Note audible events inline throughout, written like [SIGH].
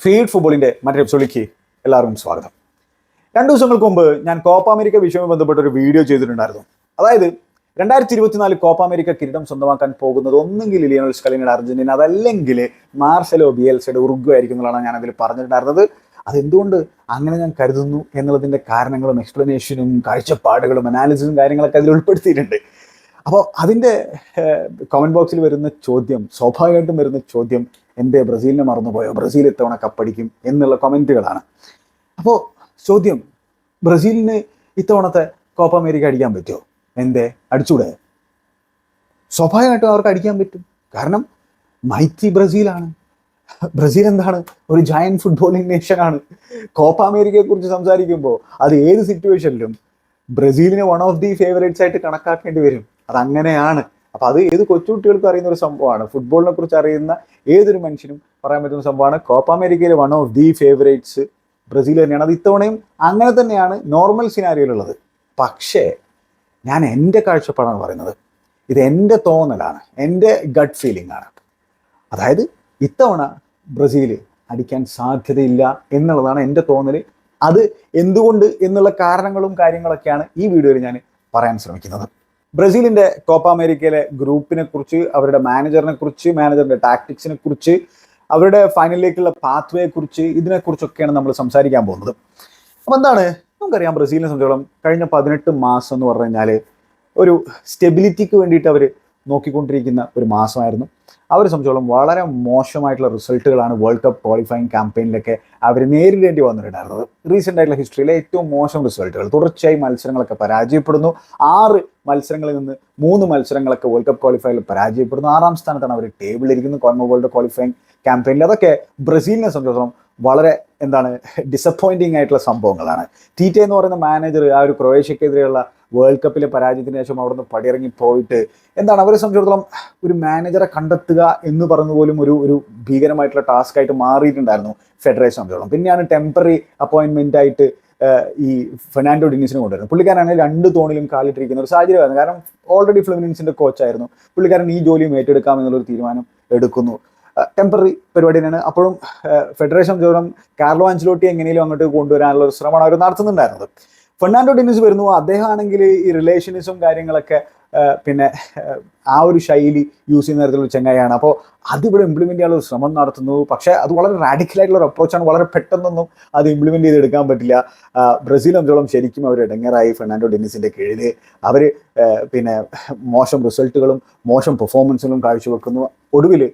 Feed ഫുട്ബോളിന്റെ മറ്റൊരു എപ്പിസോഡിലേക്ക് എല്ലാവർക്കും സ്വാഗതം. രണ്ടു ദിവസങ്ങൾക്ക് മുമ്പ് ഞാൻ കോപ്പ അമേരിക്ക വിഷയവുമായി ബന്ധപ്പെട്ട ഒരു വീഡിയോ ചെയ്തിട്ടുണ്ടായിരുന്നു. അതായത് രണ്ടായിരത്തി ഇരുപത്തിനാല് കോപ്പ അമേരിക്ക കിരീടം സ്വന്തമാക്കാൻ പോകുന്നത് ഒന്നെങ്കിൽ ലിയോണൽ സ്കലിനിയുടെ അർജന്റീന അതല്ലെങ്കിൽ മാർസലോ ബിയൽസയുടെ ഉറുഗ്വ ആയിരിക്കും എന്നുള്ളതാണ് ഞാൻ അതിൽ പറഞ്ഞിട്ടുണ്ടായിരുന്നത്. അതെന്തുകൊണ്ട്? അങ്ങനെ ഞാൻ കരുതുന്നു എന്നുള്ളതിന്റെ കാരണങ്ങളും എക്സ്പ്ലനേഷനും കാഴ്ചപ്പാടുകളും അനാലിസിസും കാര്യങ്ങളൊക്കെ അതിൽ ഉൾപ്പെടുത്തിയിട്ടുണ്ട്. അപ്പോൾ അതിന്റെ കമന്റ് ബോക്സിൽ വരുന്ന ചോദ്യം സ്വാഭാവികമായിട്ടും വരുന്ന ചോദ്യം എന്റെ ബ്രസീലിനെ മറന്നുപോയോ? ബ്രസീൽ ഇത്തവണ കപ്പടിക്കും എന്നുള്ള കമന്റുകളാണ് അപ്പോൾ ചോദ്യം ബ്രസീലിന് ഇത്തവണത്തെ കോപ്പ അമേരിക്ക അടിക്കാൻ പറ്റുമോ? എന്തേ അടിച്ചൂടെ? സ്വാഭാവികമായിട്ടും അവർക്ക് അടിക്കാൻ പറ്റും. കാരണം മൈറ്റി ബ്രസീലാണ്. ബ്രസീൽ എന്താണ്? ഒരു ജയന്റ് ഫുട്ബോളിംഗ് നേഷനാണ് കോപ്പ അമേരിക്കയെ കുറിച്ച് സംസാരിക്കുമ്പോൾ അത് ഏത് സിറ്റുവേഷനിലും ബ്രസീലിനെ വൺ ഓഫ് ദി ഫേവറേറ്റ്സ് ആയിട്ട് കണക്കാക്കേണ്ടി വരും. അതങ്ങനെയാണ്. അപ്പൊ അത് ഏത് കൊച്ചുകുട്ടികൾക്കും അറിയുന്ന ഒരു സംഭവമാണ്. ഫുട്ബോളിനെ കുറിച്ച് അറിയുന്ന ഏതൊരു മനുഷ്യനും പറയാൻ പറ്റുന്ന സംഭവമാണ്. കോപ്പ അമേരിക്കയിലെ one of the favourites Brazil തന്നെയാണ്. അത് ഇത്തവണയും അങ്ങനെ തന്നെയാണ് നോർമൽ സിനാരിയോയിലുള്ളത് പക്ഷേ ഞാൻ എന്റെ കാഴ്ചപ്പാടാണ് പറയുന്നത്. ഇത് എന്റെ തോന്നലാണ്. എന്റെ ഗട്ട് ഫീലിംഗ് ആണ്. അതായത് ഇത്തവണ ബ്രസീൽ അടിക്കാൻ സാധ്യതയില്ല എന്നുള്ളതാണ് എന്റെ തോന്നൽ. അത് എന്തുകൊണ്ട് എന്നുള്ള കാരണങ്ങളും കാര്യങ്ങളൊക്കെയാണ് ഈ വീഡിയോയിൽ ഞാൻ പറയാൻ ശ്രമിക്കുന്നത്. ബ്രസീലിന്റെ കോപ്പ അമേരിക്കയിലെ ഗ്രൂപ്പിനെ കുറിച്ച് അവരുടെ മാനേജറിനെ കുറിച്ച് മാനേജറിന്റെ ടാക്ടിക്സിനെ കുറിച്ച് അവരുടെ ഫൈനലിലേക്കുള്ള പാത്വേയെ കുറിച്ച് ഇതിനെക്കുറിച്ചൊക്കെയാണ് നമ്മൾ സംസാരിക്കാൻ പോകുന്നത്. അപ്പം എന്താണ്? നമുക്കറിയാം ബ്രസീലിനെ സംബന്ധിച്ചോളം കഴിഞ്ഞ പതിനെട്ട് മാസം എന്ന് പറഞ്ഞു കഴിഞ്ഞാൽ ഒരു സ്റ്റെബിലിറ്റിക്ക് വേണ്ടിയിട്ട് അവർ നോക്കിക്കൊണ്ടിരിക്കുന്ന ഒരു മാസമായിരുന്നു. അവരെ സംബന്ധിച്ചോളം വളരെ മോശമായിട്ടുള്ള റിസൾട്ടുകളാണ് വേൾഡ് കപ്പ് ക്വാളിഫയിങ് ക്യാമ്പയിനിലൊക്കെ അവർ നേരിടേണ്ടി വന്നിട്ടുണ്ടായിരുന്നത്. റീസെന്റ് ആയിട്ടുള്ള ഹിസ്റ്ററിയിലെ ഏറ്റവും മോശം റിസൾട്ടുകൾ. തുടർച്ചയായി മത്സരങ്ങളൊക്കെ പരാജയപ്പെടുന്നു. ആറ് മത്സരങ്ങളിൽ നിന്ന് മൂന്ന് മത്സരങ്ങളൊക്കെ വേൾഡ് കപ്പ് ക്വാളിഫയറിൽ പരാജയപ്പെടുന്നു. ആറാം സ്ഥാനത്താണ് അവർ ടേബിളിരിക്കുന്നത് കോൺമോ വേൾഡ് ക്വാളിഫയിങ് ക്യാമ്പയിനിൽ അതൊക്കെ ബ്രസീലിനെ സംബന്ധിച്ചിടത്തോളം വളരെ എന്താണ് ഡിസപ്പോയിന്റിങ് ആയിട്ടുള്ള സംഭവങ്ങളാണ്. ടീറ്റ എന്ന് പറയുന്ന മാനേജർ ആ ഒരു ക്രൊയേഷ്യക്കെതിരെയുള്ള വേൾഡ് കപ്പിലെ പരാജയത്തിന് ശേഷം അവിടുന്ന് പടിയിറങ്ങി പോയിട്ട് എന്താണ് അവരെ സംബന്ധിച്ചിടത്തോളം ഒരു മാനേജറെ കണ്ടെത്തുക എന്ന് പറഞ്ഞു പോലും ഒരു ഒരു ഭീകരമായിട്ടുള്ള ടാസ്ക് ആയിട്ട് മാറിയിട്ടുണ്ടായിരുന്നു ഫെഡറേഷൻ സംബന്ധിച്ചിടത്തോളം. പിന്നെയാണ് ടെമ്പററി അപ്പോയിന്റ്മെന്റ് ആയിട്ട് ഈ ഫെർണാൻഡോ ഡിനീസിനെ കൊണ്ടുവരുന്നത്. പുള്ളിക്കാരാണെങ്കിൽ രണ്ട് തോണിലും കാലിട്ടിരിക്കുന്ന ഒരു സാഹചര്യമായിരുന്നു. കാരണം ഓൾറെഡി ഫ്ലമിനിൻസിന്റെ കോച്ചായിരുന്നു പുള്ളിക്കാരൻ ഈ ജോലിയും ഏറ്റെടുക്കാം എന്നുള്ളൊരു തീരുമാനം എടുക്കുന്നു. ടെമ്പററി പരിപാടി തന്നെയാണ്. അപ്പോഴും ഫെഡറേഷൻ ജോലം കാർലോ ആഞ്ചലോട്ടി എങ്ങനെയും അങ്ങോട്ട് കൊണ്ടുവരാനുള്ള ഒരു ശ്രമമാണ് അവർ നടത്തുന്നുണ്ടായിരുന്നത്. ഫെർണാൻഡോ ഡിനിസ് വരുന്നു. അദ്ദേഹം ആണെങ്കിൽ ഈ റിലേഷനിസും കാര്യങ്ങളൊക്കെ പിന്നെ ആ ഒരു ശൈലി യൂസ് ചെയ്യുന്ന തരത്തിലുള്ള ചെങ്ങായാണ് അപ്പോൾ അതിവിടെ ഇംപ്ലിമെന്റ് ചെയ്യാനുള്ള ശ്രമം നടത്തുന്നു. പക്ഷേ അത് വളരെ റാഡിക്കൽ ആയിട്ടുള്ള ഒരു അപ്രോച്ചാണ് വളരെ പെട്ടെന്നൊന്നും അത് ഇംപ്ലിമെന്റ് ചെയ്തെടുക്കാൻ പറ്റില്ല. ബ്രസീൽ എന്തോളം ശരിക്കും അവർ ഇടങ്ങറായി ഫെർണാൻഡോ ഡെന്നിസിന്റെ കീഴിൽ. അവർ പിന്നെ മോശം റിസൾട്ടുകളും മോശം പെർഫോമൻസുകളും കാഴ്ചവെക്കുന്നു. ഒടുവിൽ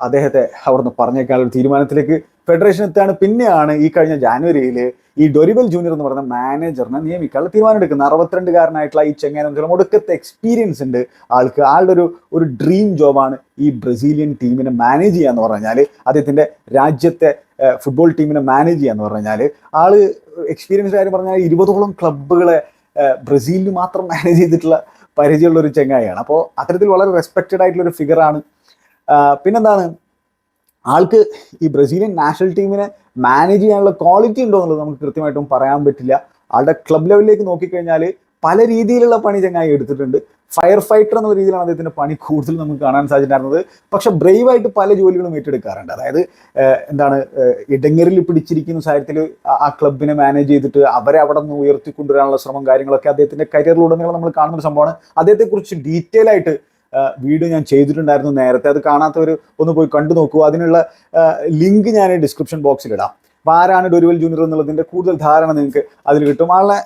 അദ്ദേഹത്തെ അവിടുന്ന് പറഞ്ഞേക്കാനുള്ള തീരുമാനത്തിലേക്ക് ഫെഡറേഷൻ എത്തുകയാണ് പിന്നെയാണ് ഈ കഴിഞ്ഞ ജാനുവരിയിൽ ഈ ഡൊരിബൽ ജൂനിയർ എന്ന് പറയുന്ന മാനേജറിനെ നിയമിക്കാനുള്ള തീരുമാനം എടുക്കുന്നത്. അറുപത്തിരണ്ടുകാരനായിട്ടുള്ള ഈ ചെങ്ങാനം ഒടുക്കത്തെ എക്സ്പീരിയൻസ് ഉണ്ട് ആൾക്ക്. ആളുടെ ഒരു ഒരു ഡ്രീം ജോബാണ് ഈ ബ്രസീലിയൻ ടീമിനെ മാനേജ് ചെയ്യുക എന്ന് പറഞ്ഞാൽ അദ്ദേഹത്തിന്റെ രാജ്യത്തെ ഫുട്ബോൾ ടീമിനെ മാനേജ് ചെയ്യുക എന്ന് പറഞ്ഞാൽ ആൾ എക്സ്പീരിയൻസ് കാര്യം പറഞ്ഞാൽ ഇരുപതോളം ക്ലബ്ബുകളെ ബ്രസീലിന് മാത്രം മാനേജ് ചെയ്തിട്ടുള്ള പരിചയമുള്ള ഒരു ചെങ്ങായിയാണ്. അപ്പോൾ അത്തരത്തിൽ വളരെ റെസ്പെക്റ്റഡ് ആയിട്ടുള്ള ഒരു ഫിഗറാണ് പിന്നെന്താണ്? ആൾക്ക് ഈ ബ്രസീലിയൻ നാഷണൽ ടീമിനെ മാനേജ് ചെയ്യാനുള്ള ക്വാളിറ്റി ഉണ്ടോ എന്നുള്ളത് നമുക്ക് കൃത്യമായിട്ടും പറയാൻ പറ്റില്ല. ആളുടെ ക്ലബ് ലെവലിലേക്ക് നോക്കിക്കഴിഞ്ഞാൽ പല രീതിയിലുള്ള പണി ചങ്ങായി എടുത്തിട്ടുണ്ട്. ഫയർ ഫൈറ്റർ എന്ന രീതിയിലാണ് അദ്ദേഹത്തിന്റെ പണി കൂടുതൽ നമുക്ക് കാണാൻ സാധിച്ചിട്ടുണ്ടായിരുന്നത്. പക്ഷെ ബ്രേവായിട്ട് പല ജോലികളും ഏറ്റെടുക്കാറുണ്ട്. അതായത് എന്താണ് ഇടങ്ങറിൽ പിടിച്ചിരിക്കുന്ന സാഹചര്യത്തിൽ ആ ക്ലബിനെ മാനേജ് ചെയ്തിട്ട് അവരെ അവിടെ നിന്ന് ഉയർത്തിക്കൊണ്ടുവരാനുള്ള ശ്രമം കാര്യങ്ങളൊക്കെ അദ്ദേഹത്തിന്റെ കരിയറിലുടനീളം നമ്മൾ കാണുന്ന ഒരു സംഭവമാണ്. അദ്ദേഹത്തെക്കുറിച്ച് ഡീറ്റെയിൽ ആയിട്ട് വീഡിയോ ഞാൻ ചെയ്തിട്ടുണ്ടായിരുന്നു നേരത്തെ. അത് കാണാത്തവർ ഒന്ന് പോയി കണ്ടു നോക്കൂ. അതിനുള്ള ലിങ്ക് ഞാൻ ഡിസ്ക്രിപ്ഷൻ ബോക്സിൽ ഇടാം. അപ്പോൾ ആരാണ് ഡൊരുവൽ ജൂനിയർ എന്നുള്ളതിന്റെ കൂടുതൽ ധാരണ നിങ്ങൾക്ക് അതിൽ കിട്ടും. ആളെ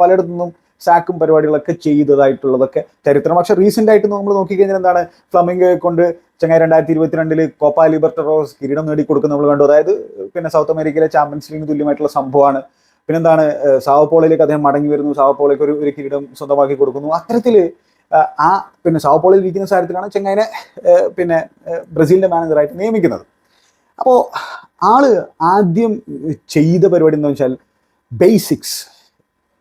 പലയിടത്തു നിന്നും സാക്കും പരിപാടികളൊക്കെ ചെയ്തതായിട്ടുള്ളതൊക്കെ ചരിത്രം. പക്ഷെ റീസെന്റ് ആയിട്ട് നമ്മൾ നോക്കിക്കഴിഞ്ഞാൽ എന്താണ്? ഫ്ലമിംഗ് കൊണ്ട് ചങ്ങായി രണ്ടായിരത്തി ഇരുപത്തിരണ്ടിൽ കോപ്പ ലിബർട്ടറോസ് കിരീടം നേടിക്കൊടുക്കുന്ന നമ്മൾ കണ്ടു. അതായത് പിന്നെ സൗത്ത് അമേരിക്കയിലെ ചാമ്പ്യൻസ് ലീഗിന് തുല്യമായിട്ടുള്ള സംഭവമാണ്. പിന്നെന്താണ് സാവപ്പോളയിലേക്ക് അദ്ദേഹം മടങ്ങി വരുന്നു. സാവപ്പോളയ്ക്ക് ഒരു ഒരു കിരീടം സ്വന്തമാക്കി കൊടുക്കുന്നു. അത്തരത്തിൽ ആ പിന്നെ സാവപ്പോളയിൽ ഇരിക്കുന്ന സാരത്തിലാണ് ചെങ്ങൈനെ പിന്നെ ബ്രസീലിന്റെ മാനേജറായിട്ട് നിയമിക്കുന്നത്. അപ്പോൾ ആൾ ആദ്യം ചെയ്ത പരിപാടി എന്താ വെച്ചാൽ ബേസിക്സ്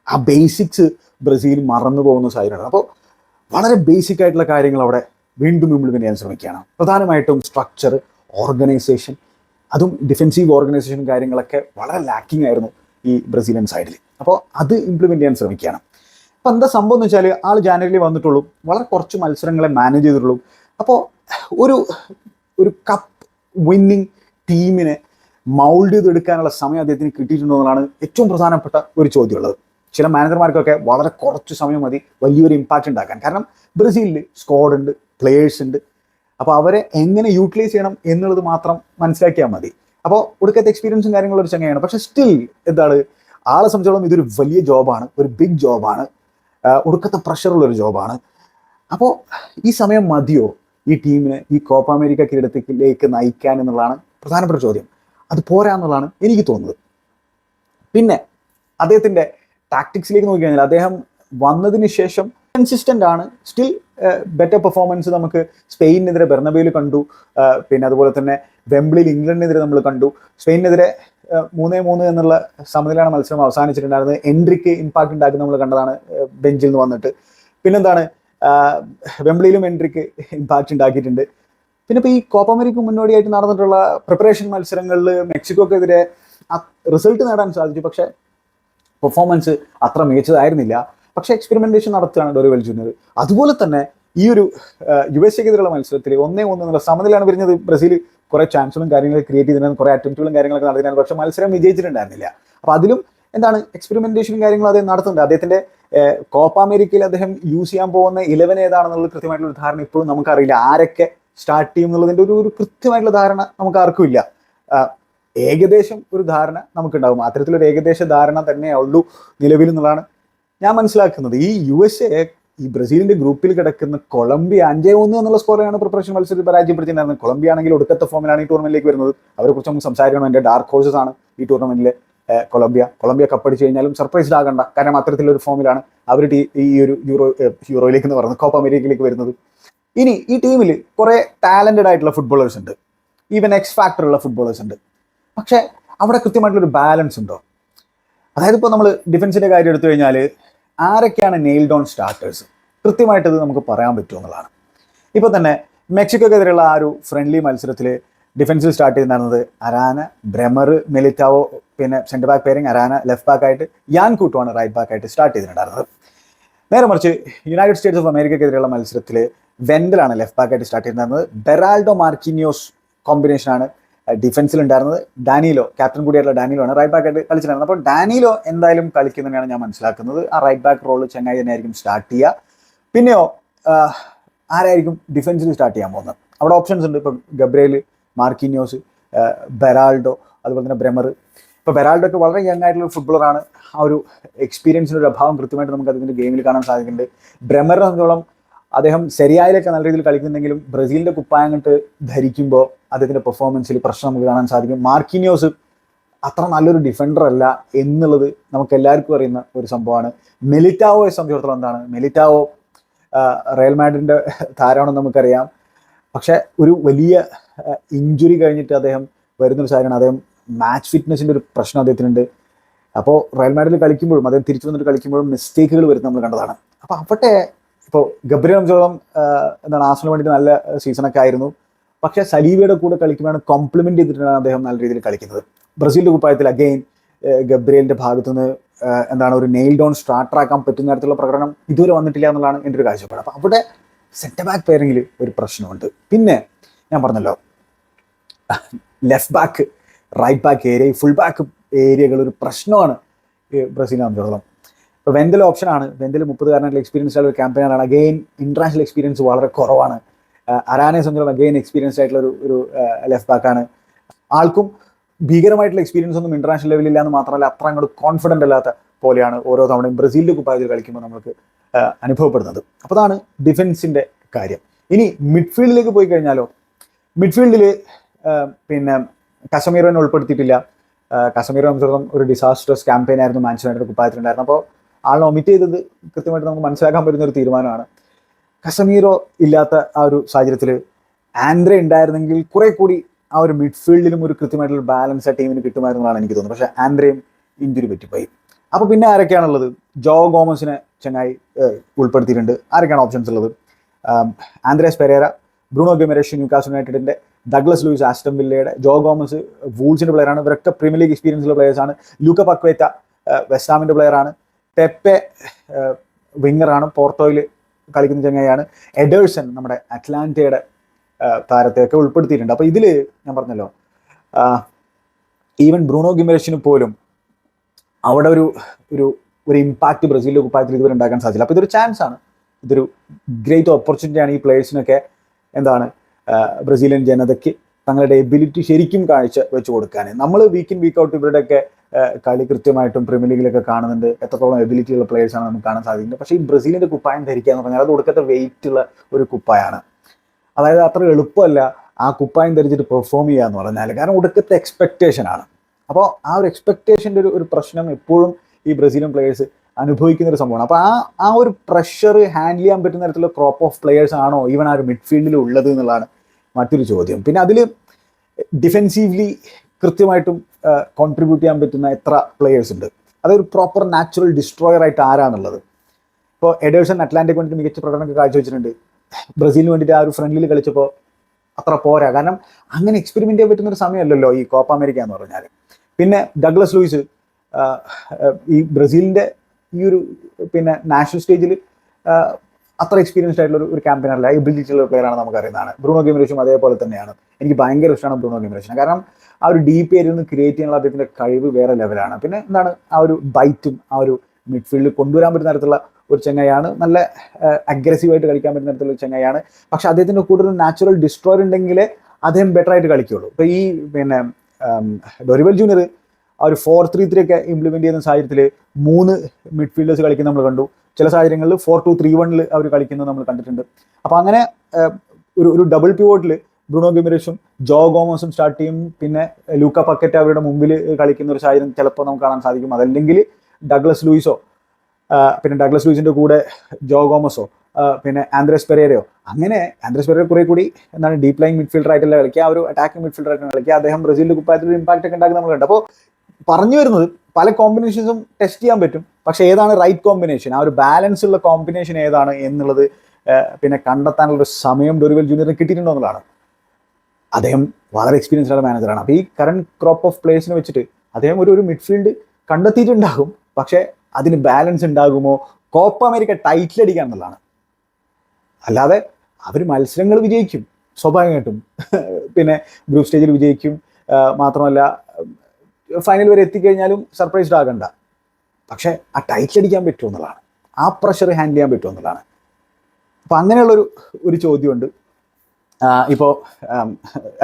ആ ബേസിക്സ് ബ്രസീൽ മറന്നു പോകുന്ന സാഹചര്യമാണ്. അപ്പോൾ വളരെ ബേസിക് ആയിട്ടുള്ള കാര്യങ്ങൾ അവിടെ വീണ്ടും ഇംപ്ലിമെന്റ് ചെയ്യാൻ ശ്രമിക്കുകയാണ്. പ്രധാനമായിട്ടും സ്ട്രക്ചർ ഓർഗനൈസേഷൻ അതും ഡിഫെൻസീവ് ഓർഗനൈസേഷൻ കാര്യങ്ങളൊക്കെ വളരെ ലാക്കിംഗ് ആയിരുന്നു ഈ ബ്രസീലിയൻ സൈഡിൽ അപ്പോൾ അത് ഇംപ്ലിമെന്റ് ചെയ്യാൻ ശ്രമിക്കുകയാണ്. അപ്പോൾ എന്താ സംഭവം എന്ന് വെച്ചാൽ ആൾ ജാനുവരിയിൽ വന്നിട്ടുള്ളൂ. വളരെ കുറച്ച് മത്സരങ്ങളെ മാനേജ് ചെയ്തിട്ടുള്ളൂ. അപ്പോൾ ഒരു ഒരു കപ്പ് വിന്നിങ് ടീമിനെ മൗൾഡ് ചെയ്തെടുക്കാനുള്ള സമയം അദ്ദേഹത്തിന് കിട്ടിയിട്ടുണ്ടോ എന്നാണ് ഏറ്റവും പ്രധാനപ്പെട്ട ഒരു ചോദ്യമുള്ളത്. ചില മാനേജർമാർക്കൊക്കെ വളരെ കുറച്ച് സമയം മതി വലിയൊരു ഇമ്പാക്റ്റ് ഉണ്ടാക്കാൻ. കാരണം ബ്രസീലിൽ സ്ക്വാഡ് ഉണ്ട് പ്ലേയേഴ്സ് ഉണ്ട്. അപ്പോൾ അവരെ എങ്ങനെ യൂട്ടിലൈസ് ചെയ്യണം എന്നുള്ളത് മാത്രം മനസ്സിലാക്കിയാൽ മതി. അപ്പോൾ ഒടുക്കത്തെ എക്സ്പീരിയൻസും കാര്യങ്ങളും ഒരു ചങ്ങയാണ് പക്ഷേ സ്റ്റിൽ എന്താണ് ആളെ സംബന്ധിച്ചോളം ഇതൊരു വലിയ ജോബാണ് ഒരു ബിഗ് ജോബാണ് ഒടുക്കത്തെ പ്രഷറുള്ള ഒരു ജോബാണ് അപ്പോൾ ഈ സമയം മതിയോ? ഈ ടീമിനെ ഈ കോപ്പ അമേരിക്ക കിരീടത്തിലേക്ക് നയിക്കാൻ എന്നുള്ളതാണ് പ്രധാനപ്പെട്ട ചോദ്യം. അത് പോരാ എന്നുള്ളതാണ് എനിക്ക് തോന്നുന്നത്. പിന്നെ അദ്ദേഹത്തിന്റെ ടാക്ടിക്സിലേക്ക് നോക്കിക്കഴിഞ്ഞാൽ അദ്ദേഹം വന്നതിന് ശേഷം കൺസിസ്റ്റന്റ് ആണ്. സ്റ്റിൽ ബെറ്റർ പെർഫോമൻസ് നമുക്ക് സ്പെയിനെതിരെ ബെർണബയിൽ കണ്ടു. പിന്നെ അതുപോലെ തന്നെ വെംബ്ലിയിൽ ഇംഗ്ലണ്ടിനെതിരെ നമ്മൾ കണ്ടു. സ്പെയിനെതിരെ മൂന്നേ മൂന്ന് എന്നുള്ള സമനിലാണ് മത്സരം അവസാനിച്ചിട്ടുണ്ടായിരുന്നത് എൻട്രിക്ക് ഇമ്പാക്ട് ഉണ്ടാക്കി നമ്മൾ കണ്ടതാണ് ബെഞ്ചിൽ നിന്ന് വന്നിട്ട്. പിന്നെന്താണ് വെംബ്ലിയിലും എൻട്രിക്ക് ഇമ്പാക്ട് ഉണ്ടാക്കിയിട്ടുണ്ട്. പിന്നെ ഇപ്പോൾ ഈ കോപ്പ അമേരിക്ക മുന്നോടിയായിട്ട് നടന്നിട്ടുള്ള പ്രിപ്പറേഷൻ മത്സരങ്ങളിൽ മെക്സിക്കോക്കെതിരെ റിസൾട്ട് നേടാൻ സാധിച്ചു. പക്ഷേ പെർഫോമൻസ് അത്ര മികച്ചതായിരുന്നില്ല. പക്ഷേ എക്സ്പെരിമെന്റേഷൻ നടത്തുകയാണ് ഡോറിവൽ ജൂനിയർ. അതുപോലെ തന്നെ ഈ ഒരു യു എസ് എക്കെതിരെയുള്ള മത്സരത്തിൽ ഒന്നേ ഒന്ന് എന്നുള്ള സമനിലാണ് വരുന്നത് ബ്രസീൽ. കുറെ ചാൻസുകളും കാര്യങ്ങളൊക്കെ ക്രിയേറ്റ് ചെയ്തിട്ടുണ്ട് കുറെ അറ്റംപ്റ്റുകളും കാര്യങ്ങളൊക്കെ നടത്തിയിട്ടുണ്ട് പക്ഷെ മത്സരം വിജയിച്ചിട്ടുണ്ടായിരുന്നില്ല. അപ്പോൾ അതിലും എന്താണ് എക്സ്പെരിമെന്റേഷനും കാര്യങ്ങളും അദ്ദേഹം നടത്തുന്നുണ്ട്. അദ്ദേഹത്തിന്റെ കോപ്പ അമേരിക്കയിൽ അദ്ദേഹം യൂസ് ചെയ്യാൻ പോകുന്ന ഇലവൻ ഏതാണെന്നുള്ള കൃത്യമായിട്ടുള്ള ധാരണ ഇപ്പോഴും നമുക്കറിയില്ല. ആരൊക്കെ സ്റ്റാർട്ട് ചെയ്യും എന്നുള്ളതിന്റെ ഒരു ഒരു കൃത്യമായിട്ടുള്ള ധാരണ നമുക്ക് ആർക്കും ഇല്ല ഏകദേശം ഒരു ധാരണ നമുക്കുണ്ടാകും. അത്തരത്തിലൊരു ഏകദേശ ധാരണ തന്നെ ഉള്ളൂ നിലവിൽ എന്നുള്ളതാണ് ഞാൻ മനസ്സിലാക്കുന്നത് ഈ യു എസ് എ ഈ ബ്രസീലിന്റെ ഗ്രൂപ്പിൽ കിടക്കുന്ന കൊളംബിയ അഞ്ചേ ഒന്ന് എന്നുള്ള സ്കോറിലാണ് പ്രിപ്പറേഷൻ മത്സരത്തിൽ പരാജയപ്പെടുത്തിയിട്ടുണ്ടായിരുന്നത് കൊളംബിയ ആണെങ്കിൽ ഒടുക്കത്തെ ഫോമിലാണ് ഈ ടൂർണമെന്റിലേക്ക് വരുന്നത്. അവരെ കുറിച്ച് നമുക്ക് സംസാരിക്കണം. എന്റെ ഡാർക്ക് ഹോഴ്സസ് ആണ് ഈ ടൂർണമെന്റിലെ കൊളംബിയ. കൊളംബിയ കപ്പടിച്ച് കഴിഞ്ഞാലും സർപ്രൈസ്ഡ് ആകണ്ട. കാരണം അത്തരത്തിലൊരു ഫോമിലാണ് അവർ ഈ ഒരു യൂറോ യൂറോയിലേക്ക് എന്ന് പറയുന്നത് കോപ്പ അമേരിക്കയിലേക്ക് വരുന്നത്. ഇനി ഈ ടീമിൽ കുറെ ടാലന്റഡ് ആയിട്ടുള്ള ഫുട്ബോളേഴ്സ് ഉണ്ട്. ഈവൻ എക്സ് ഫാക്ടർ ഉള്ള ഫുട്ബോളേഴ്സ് ഉണ്ട്. പക്ഷെ അവിടെ കൃത്യമായിട്ടുള്ളൊരു ബാലൻസ് ഉണ്ടോ? അതായത് ഇപ്പോൾ നമ്മൾ ഡിഫൻസിന്റെ കാര്യം എടുത്തു കഴിഞ്ഞാൽ ആരൊക്കെയാണ് നെയിൽ ഡോൺ സ്റ്റാർട്ടേഴ്സ് കൃത്യമായിട്ട് ഇത് നമുക്ക് പറയാൻ പറ്റുമെന്നുള്ളതാണ് ഇപ്പോൾ തന്നെ മെക്സിക്കോക്കെതിരെയുള്ള ആ ഒരു ഫ്രണ്ട്ലി മത്സരത്തിൽ ഡിഫൻസിൽ സ്റ്റാർട്ട് ചെയ്യുന്നതാണ് അരാന ബ്രെമർ മെലിറ്റാവോ പിന്നെ centre back pairing Arana left back ആയിട്ട് യാൻ കൂട്ടുവാണ് റൈറ്റ് ബാക്ക് ആയിട്ട് സ്റ്റാർട്ട് ചെയ്തിട്ടുണ്ടായിരുന്നത്. നേരെ മറിച്ച് യുണൈറ്റഡ് സ്റ്റേറ്റ്സ് ഓഫ് അമേരിക്കക്കെതിരെയുള്ള മത്സരത്തിൽ വെൻഡലാണ് ലെഫ്റ്റ് ബാക്ക് ആയിട്ട് സ്റ്റാർട്ട് ചെയ്തിരുന്നത് ബെറാൾഡോ മാർക്കിനിയോസ് കോമ്പിനേഷനാണ് ഡിഫൻസിൽ ഉണ്ടായിരുന്നത് ഡാനിലോ ക്യാപ്റ്റൻ കൂടിയായിട്ടുള്ള ഡാനിലോ ആണ് റൈറ്റ് ബാക്ക് ആയിട്ട് കളിച്ചിട്ടുണ്ടായിരുന്നത് അപ്പോൾ ഡാനിലോ എന്തായാലും കളിക്കുന്നതാണ് ഞാൻ മനസ്സിലാക്കുന്നത്. ആ റൈറ്റ് ബാക്ക് റോൾ ചെങ്ങായി തന്നെയായിരിക്കും സ്റ്റാർട്ട് ചെയ്യുക. പിന്നെയോ ആരായിരിക്കും ഡിഫൻസിൽ സ്റ്റാർട്ട് ചെയ്യാൻ പോകുന്നത്? അവിടെ ഓപ്ഷൻസ് ഉണ്ട്. ഇപ്പം ഗബ്രേൽ മാർക്കിന്യോസ് ബെറാൾഡോ അതുപോലെ തന്നെ ബ്രെമർ. ഇപ്പോൾ ബെറാൾഡോ ഒക്കെ വളരെ യങ് ആയിട്ടുള്ള ഫുട്ബോളറാണ് ആ ഒരു എക്സ്പീരിയൻസിന്റെ ഒരു അഭാവം കൃത്യമായിട്ട് നമുക്ക് അതിന്റെ ഗെയിമിൽ കാണാൻ സാധിക്കുന്നുണ്ട്. ബ്രെമറിനെ സംബന്ധിച്ചോളം അദ്ദേഹം ശരിയായാലൊക്കെ നല്ല രീതിയിൽ കളിക്കുന്നുണ്ടെങ്കിലും ബ്രസീലിന്റെ കുപ്പായങ്ങട്ട് ധരിക്കുമ്പോൾ അദ്ദേഹത്തിന്റെ പെർഫോമൻസിൽ പ്രശ്നം നമുക്ക് കാണാൻ സാധിക്കും. മാർക്കിനിയോസ് അത്ര നല്ലൊരു ഡിഫൻഡർ അല്ല എന്നുള്ളത് നമുക്ക് എല്ലാവർക്കും അറിയുന്ന ഒരു സംഭവമാണ്. മെലിറ്റാവോയെ സംബന്ധിച്ചിടത്തോളം എന്താണ്? മെലിറ്റാവോ റയൽ മാഡ്രിഡിന്റെ താരമാണെന്ന് നമുക്കറിയാം. പക്ഷെ ഒരു വലിയ ഇഞ്ചുറി കഴിഞ്ഞിട്ട് അദ്ദേഹം വരുന്നൊരു സാധനമാണ് അദ്ദേഹം മാച്ച് ഫിറ്റ്നസിന്റെ ഒരു പ്രശ്നം അദ്ദേഹത്തിനുണ്ട്. അപ്പോൾ റയൽ മാഡ്രിഡിൽ കളിക്കുമ്പോഴും അദ്ദേഹം തിരിച്ചു വന്നിട്ട് കളിക്കുമ്പോഴും മിസ്റ്റേക്കുകൾ വരുന്നത് നമ്മൾ കണ്ടതാണ്. അപ്പോൾ അവിടെ ഇപ്പോൾ ഗബ്രിയെ സംബന്ധിച്ചോളം എന്താണ് ആസിന് വേണ്ടിയിട്ട് നല്ല സീസണൊക്കെ ആയിരുന്നു. പക്ഷെ സലീബയുടെ കൂടെ കളിക്കുമ്പോൾ കോംപ്ലിമെന്റ് ചെയ്തിട്ടാണ് അദ്ദേഹം നല്ല രീതിയിൽ കളിക്കുന്നത്. ബ്രസീലിന്റെ കുപ്പായത്തിൽ അഗെയിൻ ഗബ്രിയലിന്റെ ഭാഗത്തു നിന്ന് എന്താണ് ഒരു നെയിൽ ഡൗൺ ആക്കാൻ പറ്റുന്ന തരത്തിലുള്ള പ്രകടനം ഇതുവരെ വന്നിട്ടില്ല എന്നുള്ളതാണ് എന്റെ ഒരു കാഴ്ചപ്പാട്. അപ്പോൾ അവിടെ സെറ്റ് ബാക്ക് പേരെങ്കിൽ ഒരു പ്രശ്നമുണ്ട്. പിന്നെ ഞാൻ പറഞ്ഞല്ലോ left back right back area full back ഏരിയകൾ ഒരു പ്രശ്നമാണ് ബ്രസീലിനെ സംബന്ധിച്ചിടത്തോളം ഇപ്പോൾ വെന്തൽ ഓപ്ഷനാണ് വെന്തൽ മുപ്പതുകാരനായിട്ടുള്ള എക്സ്പീരിയൻസ് ആയിട്ടുള്ള ഒരു ക്യാമ്പയിനാണ് അഗെയിൻ ഇന്റർനാഷണൽ എക്സ്പീരിയൻസ് വളരെ കുറവാണ്. അരാനെ സംബന്ധിച്ചിടത്തോളം അഗെയിൻ എക്സ്പീരിയൻസ് ആയിട്ടുള്ള ഒരു ഒരു ലെഫ്റ്റ് ബാക്കാണ് ആൾക്കും ഭീകരമായിട്ടുള്ള എക്സ്പീരിയൻസ് ഒന്നും ഇന്റർനാഷണൽ ലെവലിൽ ഇല്ലാന്ന് മാത്രമല്ല അത്ര അങ്ങോട്ട് കോൺഫിഡന്റ് അല്ലാത്ത പോലെയാണ് ഓരോ തവണയും ബ്രസീലിന്റെ കുപ്പായത്തിൽ കളിക്കുമ്പോൾ നമുക്ക് അനുഭവപ്പെടുന്നത്. അപ്പോൾ അതാണ് ഡിഫൻസിന്റെ കാര്യം. ഇനി മിഡ്ഫീൽഡിലേക്ക് പോയി കഴിഞ്ഞാലോ? മിഡ്ഫീൽഡിൽ പിന്നെ കശമീറോനെ ഉൾപ്പെടുത്തിയിട്ടില്ല. കശമീറോ ഒരു ഡിസാസ്റ്റേഴ്സ് ക്യാമ്പയിൻ ആയിരുന്നു മാൻസ് യുണൈറ്റഡ് കുപ്പായത്തിലുണ്ടായിരുന്നു അപ്പോൾ ആളിനെ ഒമിറ്റ് ചെയ്തത് കൃത്യമായിട്ട് നമുക്ക് മനസ്സിലാക്കാൻ പറ്റുന്ന ഒരു തീരുമാനമാണ്. കസമീറോ ഇല്ലാത്ത ആ ഒരു സാഹചര്യത്തിൽ ആൻഡ്ര ഉണ്ടായിരുന്നെങ്കിൽ കുറെ കൂടി ആ ഒരു മിഡ്ഫീൽഡിലും ഒരു കൃത്യമായിട്ടുള്ള ബാലൻസ് ആ ടീമിന് കിട്ടുമായിരുന്നതാണ് എനിക്ക് തോന്നുന്നത്. പക്ഷേ ആൻഡ്രയും ഇഞ്ചുറി പറ്റിപ്പോയി. അപ്പോൾ പിന്നെ ആരൊക്കെയാണുള്ളത്? ജോ ഗോമസിനെ ഏഹ്, ഉൾപ്പെടുത്തിയിട്ടുണ്ട്. ആരൊക്കെയാണ് ഓപ്ഷൻസ് ഉള്ളത്? Andreas Pereira Bruno Guimaraes Newcastle യുണൈറ്റഡിന്റെ ഡഗ്ലസ് ലൂയിസ് ആസ്റ്റം വില്ലയുടെ ജോ ഗോമസ് വൂൾസിന്റെ പ്ലെയറാണ് ഇവരൊക്കെ പ്രീമിയർ ലീഗ് എക്സ്പീരിയൻസ് ഉള്ള ആണ്. ലൂക്ക പക്വേത്ത വെസ്റ്റാമിന്റെ പ്ലെയറാണ് പെപ്പെ വിങ്ങറാണ് പോർട്ടോയിൽ കളിക്കുന്ന ചങ്ങയാണ് എഡേഴ്സൺ നമ്മുടെ അറ്റ്ലാന്റയുടെ താരത്തെയൊക്കെ ഉൾപ്പെടുത്തിയിട്ടുണ്ട്. അപ്പോൾ ഇതിൽ ഞാൻ പറഞ്ഞല്ലോ ഈവൻ ബ്രൂണോ ഗിമേഷിന് പോലും അവിടെ ഒരു ഒരു ഒരു ഇമ്പാക്റ്റ് ബ്രസീലിന്റെ കുപ്പായത്തിൽ ഇതുവരെ ഉണ്ടാക്കാൻ സാധിച്ചില്ല. അപ്പോൾ ഇതൊരു ചാൻസ് ആണ്. ഇതൊരു ഗ്രേറ്റ് ഓപ്പർച്യൂണിറ്റി ആണ് ഈ പ്ലേയേഴ്സിനൊക്കെ എന്താണ് ബ്രസീലിയൻ ജനതയ്ക്ക് തങ്ങളുടെ എബിലിറ്റി ശരിക്കും കാഴ്ച വെച്ച് കൊടുക്കാൻ നമ്മൾ വീക്ക് ഇൻ വീക്ക് ഔട്ട് ഇവരുടെയൊക്കെ കളി കൃത്യമായിട്ടും പ്രീമിയർ ലീഗിലൊക്കെ കാണുന്നുണ്ട്. എത്രത്തോളം എബിലിറ്റി ഉള്ള പ്ലേയേഴ്സാണ് നമുക്ക് കാണാൻ സാധിക്കുന്നത്. പക്ഷേ ഈ ബ്രസീലിന്റെ കുപ്പായം ധരിക്കുക എന്ന് പറഞ്ഞാൽ അത് കൊടുക്കത്തെ വെയിറ്റ് ഉള്ള ഒരു കുപ്പായാണ്. അതായത് അത്ര എളുപ്പമല്ല ആ കുപ്പായം ധരിച്ചിട്ട് പെർഫോം ചെയ്യുക എന്ന് പറഞ്ഞാൽ കാരണം ഒടുക്കത്തെ എക്സ്പെക്റ്റേഷൻ ആണ്. അപ്പോൾ ആ ഒരു എക്സ്പെക്റ്റേഷന്റെ ഒരു ഒരു പ്രശ്നം എപ്പോഴും ഈ ബ്രസീലിയൻ പ്ലേയേഴ്സ് അനുഭവിക്കുന്ന ഒരു സംഭവമാണ്. അപ്പോൾ ആ ആ ഒരു പ്രഷർ ഹാൻഡിൽ ചെയ്യാൻ പറ്റുന്ന തരത്തിലുള്ള ക്രോപ്പ് ഓഫ് പ്ലേയേഴ്സ് ആണോ ഈവൻ ആ ഒരു മിഡ്ഫീൽഡിൽ ഉള്ളത് എന്നുള്ളതാണ് മറ്റൊരു ചോദ്യം. പിന്നെ അതിൽ ഡിഫെൻസീവ്ലി കൃത്യമായിട്ടും കോൺട്രിബ്യൂട്ട് ചെയ്യാൻ പറ്റുന്ന എത്ര പ്ലെയേഴ്സ് ഉണ്ട്? അതൊരു പ്രോപ്പർ നാച്ചുറൽ ഡിസ്ട്രോയർ ആയിട്ട് ആരാന്നുള്ളത്? ഇപ്പോൾ എഡേഴ്സൺ അറ്റ്ലാന്റിക് വേണ്ടിയിട്ട് മികച്ച പ്രകടനമൊക്കെ കാഴ്ചവെച്ചിട്ടുണ്ട്. ബ്രസീലിന് വേണ്ടിയിട്ട് ആ ഒരു ഫ്രണ്ട്ലിൽ കളിച്ചപ്പോൾ അത്ര പോരാ. കാരണം അങ്ങനെ എക്സ്പെരിമെന്റ് ചെയ്യാൻ പറ്റുന്ന ഒരു സമയമല്ലല്ലോ ഈ കോപ്പ അമേരിക്ക എന്ന് പറഞ്ഞാൽ പിന്നെ ഡഗ്ലസ് ലൂയിസ് ഈ ബ്രസീലിന്റെ ഈ ഒരു പിന്നെ നാഷണൽ സ്റ്റേജിൽ അത്ര എക്സ്പീരിയൻസ്ഡ് ആയിട്ടുള്ള ഒരു- ക്യാമ്പയിനല്ല എബിലിറ്റി ഉള്ള പ്ലെയർ ആണ് നമുക്കറിയുന്നതാണ് ബ്രൂണോ ഗെമിറേഷും അതേപോലെ തന്നെയാണ്. എനിക്ക് ഭയങ്കര ഇഷ്ടമാണ് ബ്രൂണോ ഗെമിറേഷനെ കാരണം ആ ഒരു ഡീപ്പ് ഏരിയയിൽ നിന്ന് ക്രിയേറ്റ് ചെയ്യാനുള്ള അദ്ദേഹത്തിന്റെ കഴിവ് വേറെ ലെവലാണ് പിന്നെ എന്താണ് ആ ഒരു ബൈറ്റും ആ ഒരു മിഡ്ഫീൽഡിൽ കൊണ്ടുവരാൻ പറ്റുന്ന തരത്തിലുള്ള ഒരു ചെങ്ങയാണ് നല്ല അഗ്രസീവായിട്ട് കളിക്കാൻ പറ്റുന്ന തരത്തിലുള്ള ഒരു ചെങ്ങയാണ് പക്ഷെ അദ്ദേഹത്തിന്റെ കൂടെ ഒരു നാച്ചുറൽ ഡിസ്ട്രോയർ ഉണ്ടെങ്കിലേ അദ്ദേഹം ബെറ്റർ ആയിട്ട് കളിക്കുള്ളൂ. ഇപ്പൊ ഈ പിന്നെ ഡൊറിവൽ ജൂനിയർ ആ ഒരു ഫോർ ത്രീ ത്രീ ഒക്കെ ഇംപ്ലിമെന്റ് ചെയ്യുന്ന സാഹചര്യത്തിൽ മൂന്ന് മിഡ്ഫീൽഡേഴ്സ് കളിക്കുന്ന നമ്മൾ കണ്ടു. ചില സാഹചര്യങ്ങളിൽ ഫോർ ടു ത്രീ വണ്ണിൽ അവർ കളിക്കുന്നത് നമ്മൾ കണ്ടിട്ടുണ്ട്. അപ്പോൾ അങ്ങനെ ഒരു ഒരു ഡബിൾ പിവോട്ടിൽ ബ്രൂണോ ഗിമിറേഷും ജോ ഗോമസും സ്റ്റാർട്ട് ചെയ്യും. പിന്നെ ലൂക്ക പക്കറ്റ് അവരുടെ മുമ്പിൽ കളിക്കുന്ന ഒരു സാഹചര്യം ചിലപ്പോൾ നമുക്ക് കാണാൻ സാധിക്കും. അതല്ലെങ്കിൽ ഡഗ്ലസ് ലൂയിസോ പിന്നെ ഡഗ്ലസ് ലൂയിസിന്റെ കൂടെ ജോ ഗോമസോ പിന്നെ ആന്ദ്രസ് പെരേരയോ. അങ്ങനെ ആന്ദ്രസ് പെരേര കുറെ കൂടി എന്താണ് ഡീപ് ലൈൻ മിഡ്ഫീൽഡർ ആയിട്ടല്ല കളിക്കുക ആ ഒരു അറ്റാക്കിംഗ് മിഡ്ഫീൽഡർ ആയിട്ട് കളിക്കുക. അദ്ദേഹം ബ്രസീലിന്റെ കുപ്പായത്തിൽ ഒരു ഇമ്പാക്റ്റ് ഒക്കെ ഉണ്ടാക്കി നമ്മൾ കണ്ടു. അപ്പോൾ പറഞ്ഞു വരുന്നത് പല കോമ്പിനേഷൻസും ടെസ്റ്റ് ചെയ്യാൻ പറ്റും. പക്ഷെ ഏതാണ് റൈറ്റ് കോമ്പിനേഷൻ ആ ഒരു ബാലൻസ് ഉള്ള കോമ്പിനേഷൻ ഏതാണ് എന്നുള്ളത് പിന്നെ കണ്ടെത്താനുള്ള സമയം ഡൊറിവൽ ജൂനിയറിന് കിട്ടിയിട്ടുണ്ടോ എന്നുള്ളതാണ്. അദ്ദേഹം വളരെ എക്സ്പീരിയൻസ്ഡ് ആയ മാനേജറാണ് അപ്പോൾ ഈ കറണ്ട് ക്രോപ്പ് ഓഫ് പ്ലേയേഴ്സിനെ വെച്ചിട്ട് അദ്ദേഹം ഒരു ഒരു മിഡ്ഫീൽഡ് കണ്ടെത്തിയിട്ടുണ്ടാകും. പക്ഷേ അതിന് ബാലൻസ് ഉണ്ടാകുമോ? കോപ്പ അമേരിക്ക ടൈറ്റിൽ അടിക്കുക എന്നുള്ളതാണ്. അല്ലാതെ അവർ മത്സരങ്ങൾ വിജയിക്കും. സ്വാഭാവികമായിട്ടും. [LAUGHS] പിന്നെ ഗ്രൂപ്പ് സ്റ്റേജിൽ വിജയിക്കും. മാത്രമല്ല ഫൈനൽ വരെ എത്തിക്കഴിഞ്ഞാലും സർപ്രൈസ്ഡ് ആകണ്ട. പക്ഷേ ആ ടൈറ്റിൽ അടിക്കാൻ പറ്റുമോ എന്നുള്ളതാണ്. ആ പ്രഷർ ഹാൻഡിൽ ചെയ്യാൻ പറ്റുമോ എന്നുള്ളതാണ്. അപ്പോൾ അങ്ങനെയുള്ളൊരു ഒരു ചോദ്യമുണ്ട്. ഇപ്പോൾ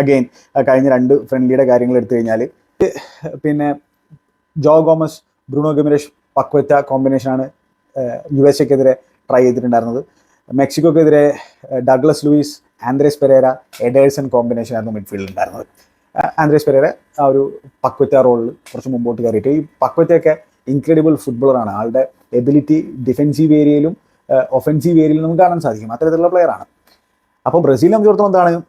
അഗെയിൻ കഴിഞ്ഞ രണ്ട് ഫ്രണ്ട്ലിയുടെ കാര്യങ്ങൾ എടുത്തു കഴിഞ്ഞാൽ പിന്നെ ജോ ഗോമസ് ബ്രൂണോ ഗമിരേഷ് പക്വറ്റ കോമ്പിനേഷനാണ് യു എസ് എക്കെതിരെ ട്രൈ ചെയ്തിട്ടുണ്ടായിരുന്നത്. മെക്സിക്കോക്കെതിരെ Douglas Luiz Andreas Pereira Ederson combination ആയിരുന്നു മിഡ്ഫീൽഡിൽ ഉണ്ടായിരുന്നത്. ആൻഡ്രേസ് പെരേര ആ ഒരു പക്വത്തെ റോളിൽ കുറച്ച് മുമ്പോട്ട് കയറിയിട്ട്. ഈ പക്വത്തെയൊക്കെ ഇൻക്രെഡിബിൾ ഫുട്ബോളറാണ് ആളുടെ എബിലിറ്റി ഡിഫെൻസീവ് ഏരിയയിലും ഒഫെൻസീവ് ഏരിയയിലും നമുക്ക് കാണാൻ സാധിക്കും. അത്തരത്തിലുള്ള പ്ലെയറാണ് അപ്പോൾ ബ്രസീലിനെ സംബന്ധിച്ചിടത്തോളം എന്താണ്?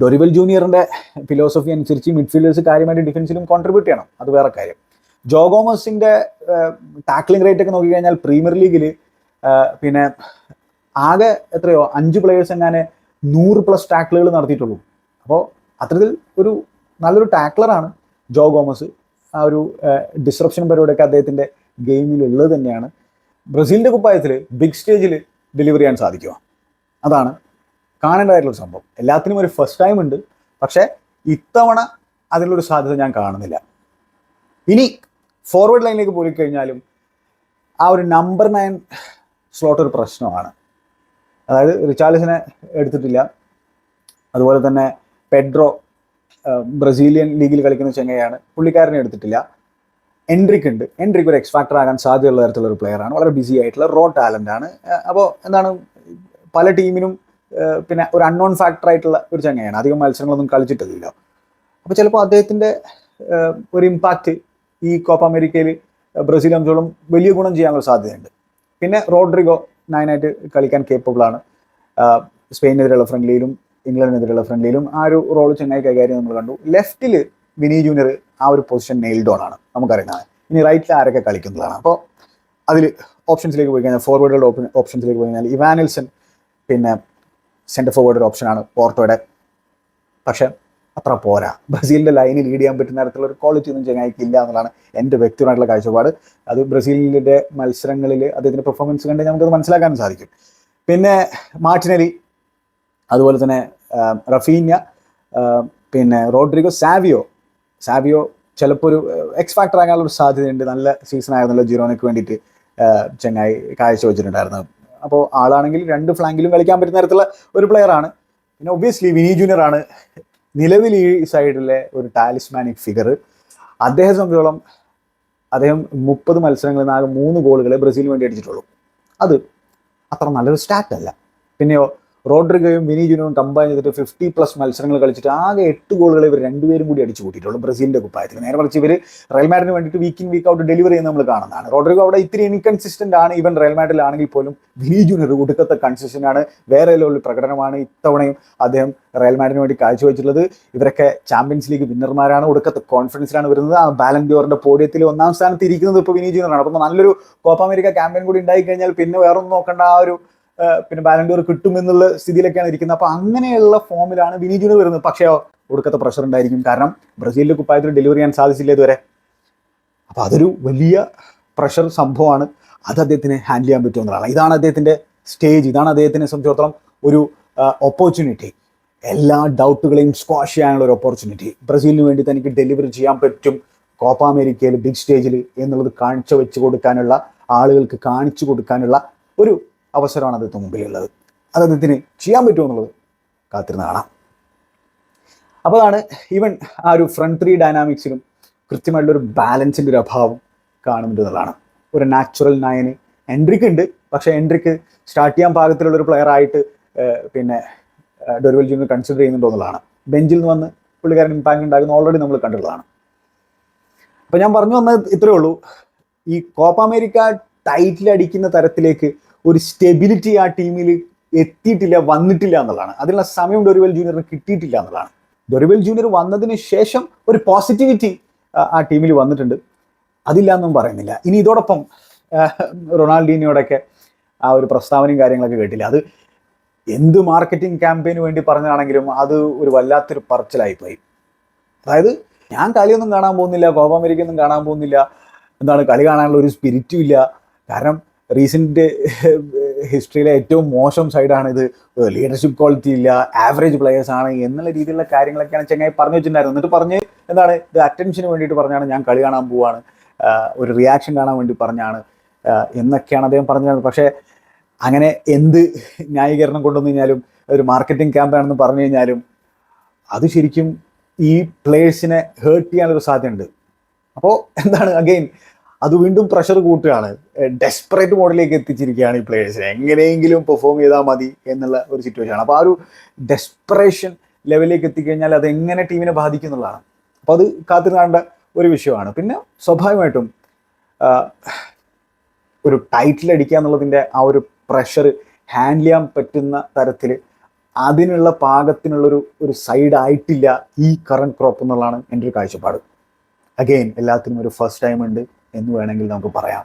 ഡൊറിവൽ ജൂനിയറിന്റെ ഫിലോസഫി അനുസരിച്ച് മിഡ്ഫീൽഡേഴ്സ് കാര്യമായിട്ട് ഡിഫൻസിലും കോൺട്രിബ്യൂട്ട് ചെയ്യണം. അത് വേറെ കാര്യം. ജോഗോമസിന്റെ ടാക്ലിംഗ് റേറ്റ് ഒക്കെ നോക്കിക്കഴിഞ്ഞാൽ പ്രീമിയർ ലീഗിൽ പിന്നെ ആകെ എത്രയോ? അഞ്ച് പ്ലെയേഴ്സ് എങ്ങനെ നൂറ് പ്ലസ് ടാക്കിളുകൾ നടത്തിയിട്ടുള്ളൂ. അപ്പോൾ അത്തരത്തിൽ ഒരു നല്ലൊരു ടാക്ലറാണ് ജോ ഗോമസ്. ആ ഒരു ഡിസ്റപ്ഷൻ പരിപാടിയൊക്കെ അദ്ദേഹത്തിന്റെ ഗെയിമിൽ ഉള്ളത് തന്നെയാണ്. ബ്രസീലിന്റെ കുപ്പായത്തിൽ ബിഗ് സ്റ്റേജിൽ ഡെലിവറി ചെയ്യാൻ സാധിക്കുക അതാണ് കാണേണ്ടതായിട്ടുള്ള സംഭവം. എല്ലാത്തിനും ഒരു ഫസ്റ്റ് ടൈം ഉണ്ട്. പക്ഷേ ഇത്തവണ അതിനുള്ളൊരു സാധ്യത ഞാൻ കാണുന്നില്ല. ഇനി ഫോർവേഡ് ലൈനിലേക്ക് പോയി കഴിഞ്ഞാലും ആ ഒരു നമ്പർ നയൻ സ്ലോട്ട് ഒരു പ്രശ്നമാണ്. അതായത് റിച്ചാലിസിനെ എടുത്തിട്ടില്ല. അതുപോലെ തന്നെ പെഡ്രോ ബ്രസീലിയൻ ലീഗിൽ കളിക്കുന്ന ചെങ്ങയാണ് പുള്ളിക്കാരനെ എടുത്തിട്ടില്ല. എൻട്രിക്ക് ഉണ്ട്. എൻട്രിക്ക് ഒരു എക്സ് ഫാക്ടർ ആകാൻ സാധ്യതയുള്ള തരത്തിലുള്ള ഒരു പ്ലെയർ ആണ്. വളരെ ബിസി ആയിട്ടുള്ള റോ ടാലന്റ് ആണ്. അപ്പോൾ എന്താണ് പല ടീമിനും പിന്നെ ഒരു അൺനോൺ ഫാക്ടർ ആയിട്ടുള്ള ഒരു ചങ്ങയാണ് അധികം മത്സരങ്ങളൊന്നും കളിച്ചിട്ടില്ല അപ്പോൾ ചിലപ്പോൾ അദ്ദേഹത്തിന്റെ ഒരു ഇമ്പാക്റ്റ് ഈ കോപ്പ അമേരിക്കയിൽ ബ്രസീൽ സംബന്ധിച്ചോളം വലിയ ഗുണം ചെയ്യാനുള്ള സാധ്യതയുണ്ട്. പിന്നെ റോഡ്രിഗോ നയനായിട്ട് കളിക്കാൻ കേപ്പബിൾ ആണ്. സ്പെയിനെതിരെയുള്ള ഫ്രണ്ട്ലിയിലും ഇംഗ്ലണ്ടിനെതിരെയുള്ള ഫ്രണ്ട്ലിയിലും ആ ഒരു റോൾ ചെന്നൈ കൈകാര്യം നമ്മൾ കണ്ടു. ലെഫ്റ്റിൽ വിനി ജൂനിയർ ആ ഒരു പൊസിഷൻ നെയിൽഡ് ഓൺ ആണ്. നമുക്കറിയുന്നത് ഇനി റൈറ്റിൽ ആരൊക്കെ കളിക്കുന്നതാണ്? അപ്പോൾ അതിൽ ഓപ്ഷൻസിലേക്ക് പോയി കഴിഞ്ഞാൽ ഫോർവേഡുകളുടെ ഓപ്ഷൻസിലേക്ക് പോയി കഴിഞ്ഞാൽ ഇവാനിൽസൺ പിന്നെ സെന്റർ ഫോർവേഡ് ഒരു ഓപ്ഷനാണ് പോർട്ടോയുടെ. പക്ഷെ അത്ര പോരാ. ബ്രസീലിന്റെ ലൈനിൽ ലീഡ് ചെയ്യാൻ പറ്റുന്ന തരത്തിലുള്ള ഒരു ക്വാളിറ്റി ഒന്നും ചങ്ങായിക്ക് ഇല്ല എന്നുള്ളതാണ് എന്റെ വ്യക്തിപരമായിട്ടുള്ള കാഴ്ചപ്പാട്. അത് ബ്രസീലിന്റെ മത്സരങ്ങളിൽ അദ്ദേഹത്തിന്റെ പെർഫോമൻസ് കണ്ട് നമുക്കത് മനസ്സിലാക്കാൻ സാധിക്കും. പിന്നെ മാർട്ടിനലി അതുപോലെ തന്നെ റഫീഞ്ഞ പിന്നെ റോഡ്രിഗോ സാവിയോ. സാവിയോ ചിലപ്പോൾ ഒരു എക്സ് ഫാക്ടർ ആകാനുള്ള ഒരു സാധ്യതയുണ്ട്. നല്ല സീസൺ ആയിരുന്നല്ലോ ജിറോനയ്ക്ക് വേണ്ടിയിട്ട്. ചെങ്ങായി കാഴ്ച വെച്ചിട്ടുണ്ടായിരുന്നത്. അപ്പോൾ ആളാണെങ്കിൽ രണ്ട് ഫ്ലാങ്കിലും കളിക്കാൻ പറ്റുന്ന തരത്തിലുള്ള ഒരു പ്ലെയർ ആണ്. പിന്നെ ഒബ്വിയസ്ലി വിനി ജൂനിയർ ആണ്. നിലവിൽ ഈ സൈഡിലെ ഒരു ടാലിസ്മാനിക് ഫിഗർ അദ്ദേഹത്തെ സംബന്ധിച്ചോളം അദ്ദേഹം മുപ്പത് മത്സരങ്ങളിൽ നിന്ന് ആകെ മൂന്ന് ഗോളുകളെ ബ്രസീലിന് വേണ്ടി അടിച്ചിട്ടുള്ളൂ. അത് അത്ര നല്ലൊരു സ്റ്റാറ്റ് അല്ല. പിന്നെയോ റോഡ്രിഗയും വിനി കമ്പൈൻ ചെയ്തിട്ട് ഫിഫ്റ്റി പ്ലസ് മത്സരങ്ങൾ കളിച്ചിട്ട് ആകെ എട്ട് ഗോളുകൾ ഇവർ രണ്ടുപേരും കൂടി അടിച്ചു കൂട്ടിയിട്ടുള്ളൂ ബ്രസീലിന്റെ കുപ്പായത്തിൽ. നേരെ മറിച്ച് ഇവർ റയൽ മാഡിന് വേണ്ടിയിട്ട് week in week out delivery ചെയ്യുന്ന നമ്മൾ കാണുന്നതാണ്. റോഡ്രിഗോ അവിടെ ഇത്തിരി ഇൻകൺസിസ്റ്റന്റ് ആണ്. ഈവൻ റയൽ ആണെങ്കിൽ പോലും വിനി ജുനർ ഒടുക്കത്തെ കൺസിസ്റ്റന്റ് ആണ്. വേറെ ലെവലിൽ പ്രകടനമാണ് ഇത്തവണയും അദ്ദേഹം റയൽ മാഡിന് വേണ്ടി കാഴ്ചവെച്ചിട്ടുള്ളത്. ഇവരൊക്കെ ചാമ്പ്യൻസ് ലീഗ് വിന്നർമാരാണ്. ഒടുക്കത്തെ കോൺഫിഡൻസിലാണ് വരുന്നത്. ആ ബാലൻഡിയോറിന്റെ പോഡിയത്തിൽ ഒന്നാം സ്ഥാനത്ത് ഇരിക്കുന്നത് ഇപ്പോൾ വിനി ജൂനിയറാണ് അപ്പം നല്ലൊരു കോപ്പ അമേരിക്ക ക്യാമ്പയിൻ കൂടി ഉണ്ടായി കഴിഞ്ഞാൽ പിന്നെ വേറൊന്നും നോക്കേണ്ട ആ ഒരു പിന്നെ ബാലൻഡോർ കിട്ടും എന്നുള്ള സ്ഥിതിയിലൊക്കെയാണ് ഇരിക്കുന്നത്. അപ്പൊ അങ്ങനെയുള്ള ഫോമിലാണ് വിനി ജൂനിയർ വരുന്നത്. പക്ഷേ ഒടുക്കത്തെ പ്രഷർ ഉണ്ടായിരിക്കും. കാരണം ബ്രസീലിന്റെ കുപ്പായത്തിൽ ഡെലിവറി ചെയ്യാൻ സാധിച്ചില്ല ഇതുവരെ. അപ്പൊ അതൊരു വലിയ പ്രഷർ സംഭവമാണ്. അത് അദ്ദേഹത്തിന് ഹാൻഡിൽ ചെയ്യാൻ പറ്റുമെന്നുള്ളതാണ് ഇതാണ് അദ്ദേഹത്തിന്റെ സ്റ്റേജ് ഇതാണ് അദ്ദേഹത്തിനെ സംബന്ധിച്ചിടത്തോളം ഒരു ഓപ്പർച്യൂണിറ്റി എല്ലാ ഡൗട്ടുകളെയും സ്ക്വാഷ് ചെയ്യാനുള്ള ഒരു ഓപ്പർച്യൂണിറ്റി ബ്രസീലിന് വേണ്ടി തനിക്ക് ഡെലിവറി ചെയ്യാൻ പറ്റും കോപ്പ അമേരിക്കയിൽ ബിഗ് സ്റ്റേജിൽ എന്നുള്ളത് കാണിച്ചു വെച്ച് കൊടുക്കാനുള്ള ആളുകൾക്ക് കാണിച്ചു കൊടുക്കാനുള്ള ഒരു അവസരമാണ് അദ്ദേഹത്തിന് മുമ്പിലുള്ളത്. അത് അദ്ദേഹത്തിന് ചെയ്യാൻ പറ്റുമോ എന്നുള്ളത് കാത്തിരുന്ന് കാണാം. അപ്പോൾ അതാണ് ഈവൻ ആ ഒരു ഫ്രണ്ട് ത്രീ ഡൈനാമിക്സിലും കൃത്യമായിട്ടുള്ള ഒരു ബാലൻസിന്റെ ഒരു അഭാവം കാണുന്നുണ്ടെന്നുള്ളതാണ് ഒരു നാച്ചുറൽ നയന് എൻട്രിക്ക് ഉണ്ട്. പക്ഷേ എൻട്രിക്ക് സ്റ്റാർട്ട് ചെയ്യാൻ പാകത്തിലുള്ളൊരു ആയിട്ട് പിന്നെ ഡൊരുവൽ ജൂനിയർ കൺസിഡർ ചെയ്യുന്നുണ്ടോ എന്നുള്ളതാണ്. ബെഞ്ചിൽ നിന്ന് വന്ന് പുള്ളിക്കാരൻ ഇമ്പാക്ട് ഉണ്ടാകുന്ന ഓൾറെഡി നമ്മൾ കണ്ടിട്ടുള്ളതാണ്. അപ്പോൾ ഞാൻ പറഞ്ഞു വന്നത് ഇത്രയേ ഉള്ളൂ. ഈ കോപ്പ അമേരിക്ക ടൈറ്റിൽ അടിക്കുന്ന തരത്തിലേക്ക് ഒരു സ്റ്റെബിലിറ്റി ആ ടീമിൽ എത്തിയിട്ടില്ല വന്നിട്ടില്ല എന്നുള്ളതാണ്. അതിനുള്ള സമയം ഡൊറിവൽ ജൂനിയറിന് കിട്ടിയിട്ടില്ല എന്നുള്ളതാണ്. ഡൊറിവൽ ജൂനിയർ വന്നതിന് ശേഷം ഒരു പോസിറ്റിവിറ്റി ആ ടീമിൽ വന്നിട്ടുണ്ട്. അതില്ല എന്നും പറയുന്നില്ല. ഇനി ഇതോടൊപ്പം റൊണാൾഡീനോടൊക്കെ ആ ഒരു പ്രസ്താവനയും കാര്യങ്ങളൊക്കെ കേട്ടില്ല. അത് എന്ത് മാർക്കറ്റിംഗ് ക്യാമ്പയിന് വേണ്ടി പറഞ്ഞതാണെങ്കിലും അത് ഒരു വല്ലാത്തൊരു പറച്ചിലായിപ്പോയി അതായത് ഞാൻ കളിയൊന്നും കാണാൻ പോകുന്നില്ല കോപ്പ അമേരിക്ക ഒന്നും കാണാൻ പോകുന്നില്ല എന്താണ് കളി കാണാനുള്ള ഒരു സ്പിരിറ്റും ഇല്ല. കാരണം റീസെന്റ് ഹിസ്റ്ററിയിലെ [LAUGHS] ഏറ്റവും മോശം സൈഡാണ് ഇത്. ലീഡർഷിപ്പ് ക്വാളിറ്റി ഇല്ല ആവറേജ് പ്ലെയേഴ്സ് ആണ് എന്നുള്ള രീതിയിലുള്ള കാര്യങ്ങളൊക്കെയാണ് ചെങ്ങായി പറഞ്ഞു വെച്ചിട്ടുണ്ടായിരുന്നു എന്നിട്ട് പറഞ്ഞ് എന്താണ്? ഇത് അറ്റൻഷന് വേണ്ടിയിട്ട് പറഞ്ഞാണ് ഞാൻ കളി കാണാൻ പോവാണ്. ഒരു റിയാക്ഷൻ കാണാൻ വേണ്ടി പറഞ്ഞാണ്. എന്നൊക്കെയാണ് അദ്ദേഹം പറഞ്ഞത് പക്ഷേ അങ്ങനെ എന്ത് ന്യായീകരണം കൊണ്ടുവന്നു കഴിഞ്ഞാലും ഒരു മാർക്കറ്റിംഗ് ക്യാമ്പാണെന്ന് പറഞ്ഞു കഴിഞ്ഞാലും അത് ശരിക്കും ഈ പ്ലേഴ്സിനെ ഹേർട്ട് ചെയ്യാനൊരു സാധ്യതയുണ്ട്. അപ്പോൾ എന്താണ്? അഗെയിൻ അത് വീണ്ടും പ്രഷർ കൂട്ടുകയാണ്. ഡെസ്പറേറ്റ് മോഡിലേക്ക് എത്തിച്ചിരിക്കുകയാണ് ഈ പ്ലേയേഴ്സിനെ എങ്ങനെയെങ്കിലും പെർഫോം ചെയ്താൽ മതി എന്നുള്ള ഒരു സിറ്റുവേഷൻ ആണ്. അപ്പോൾ ആ ഒരു ഡെസ്പറേഷൻ ലെവലിലേക്ക് എത്തിക്കഴിഞ്ഞാൽ അത് എങ്ങനെ ടീമിനെ ബാധിക്കും എന്നുള്ളതാണ്. അപ്പോൾ അത് കാത്തിരുന്നാണ്ട ഒരു വിഷയമാണ്. പിന്നെ സ്വാഭാവികമായിട്ടും ഒരു ടൈറ്റിൽ അടിക്കുക എന്നുള്ളതിന്റെ ആ ഒരു പ്രഷർ ഹാൻഡിൽ ചെയ്യാൻ പറ്റുന്ന തരത്തിൽ അതിനുള്ള പാകത്തിനുള്ളൊരു ഒരു സൈഡ് ആയിട്ടില്ല ഈ കറണ്ട് ക്രോപ്പ് എന്നുള്ളതാണ് എന്റെ ഒരു കാഴ്ചപ്പാട്. അഗെയിൻ എല്ലാത്തിനും ഒരു ഫസ്റ്റ് ടൈം ഉണ്ട്. എന്ന് വേണമെങ്കിൽ നമുക്ക് പറയാം.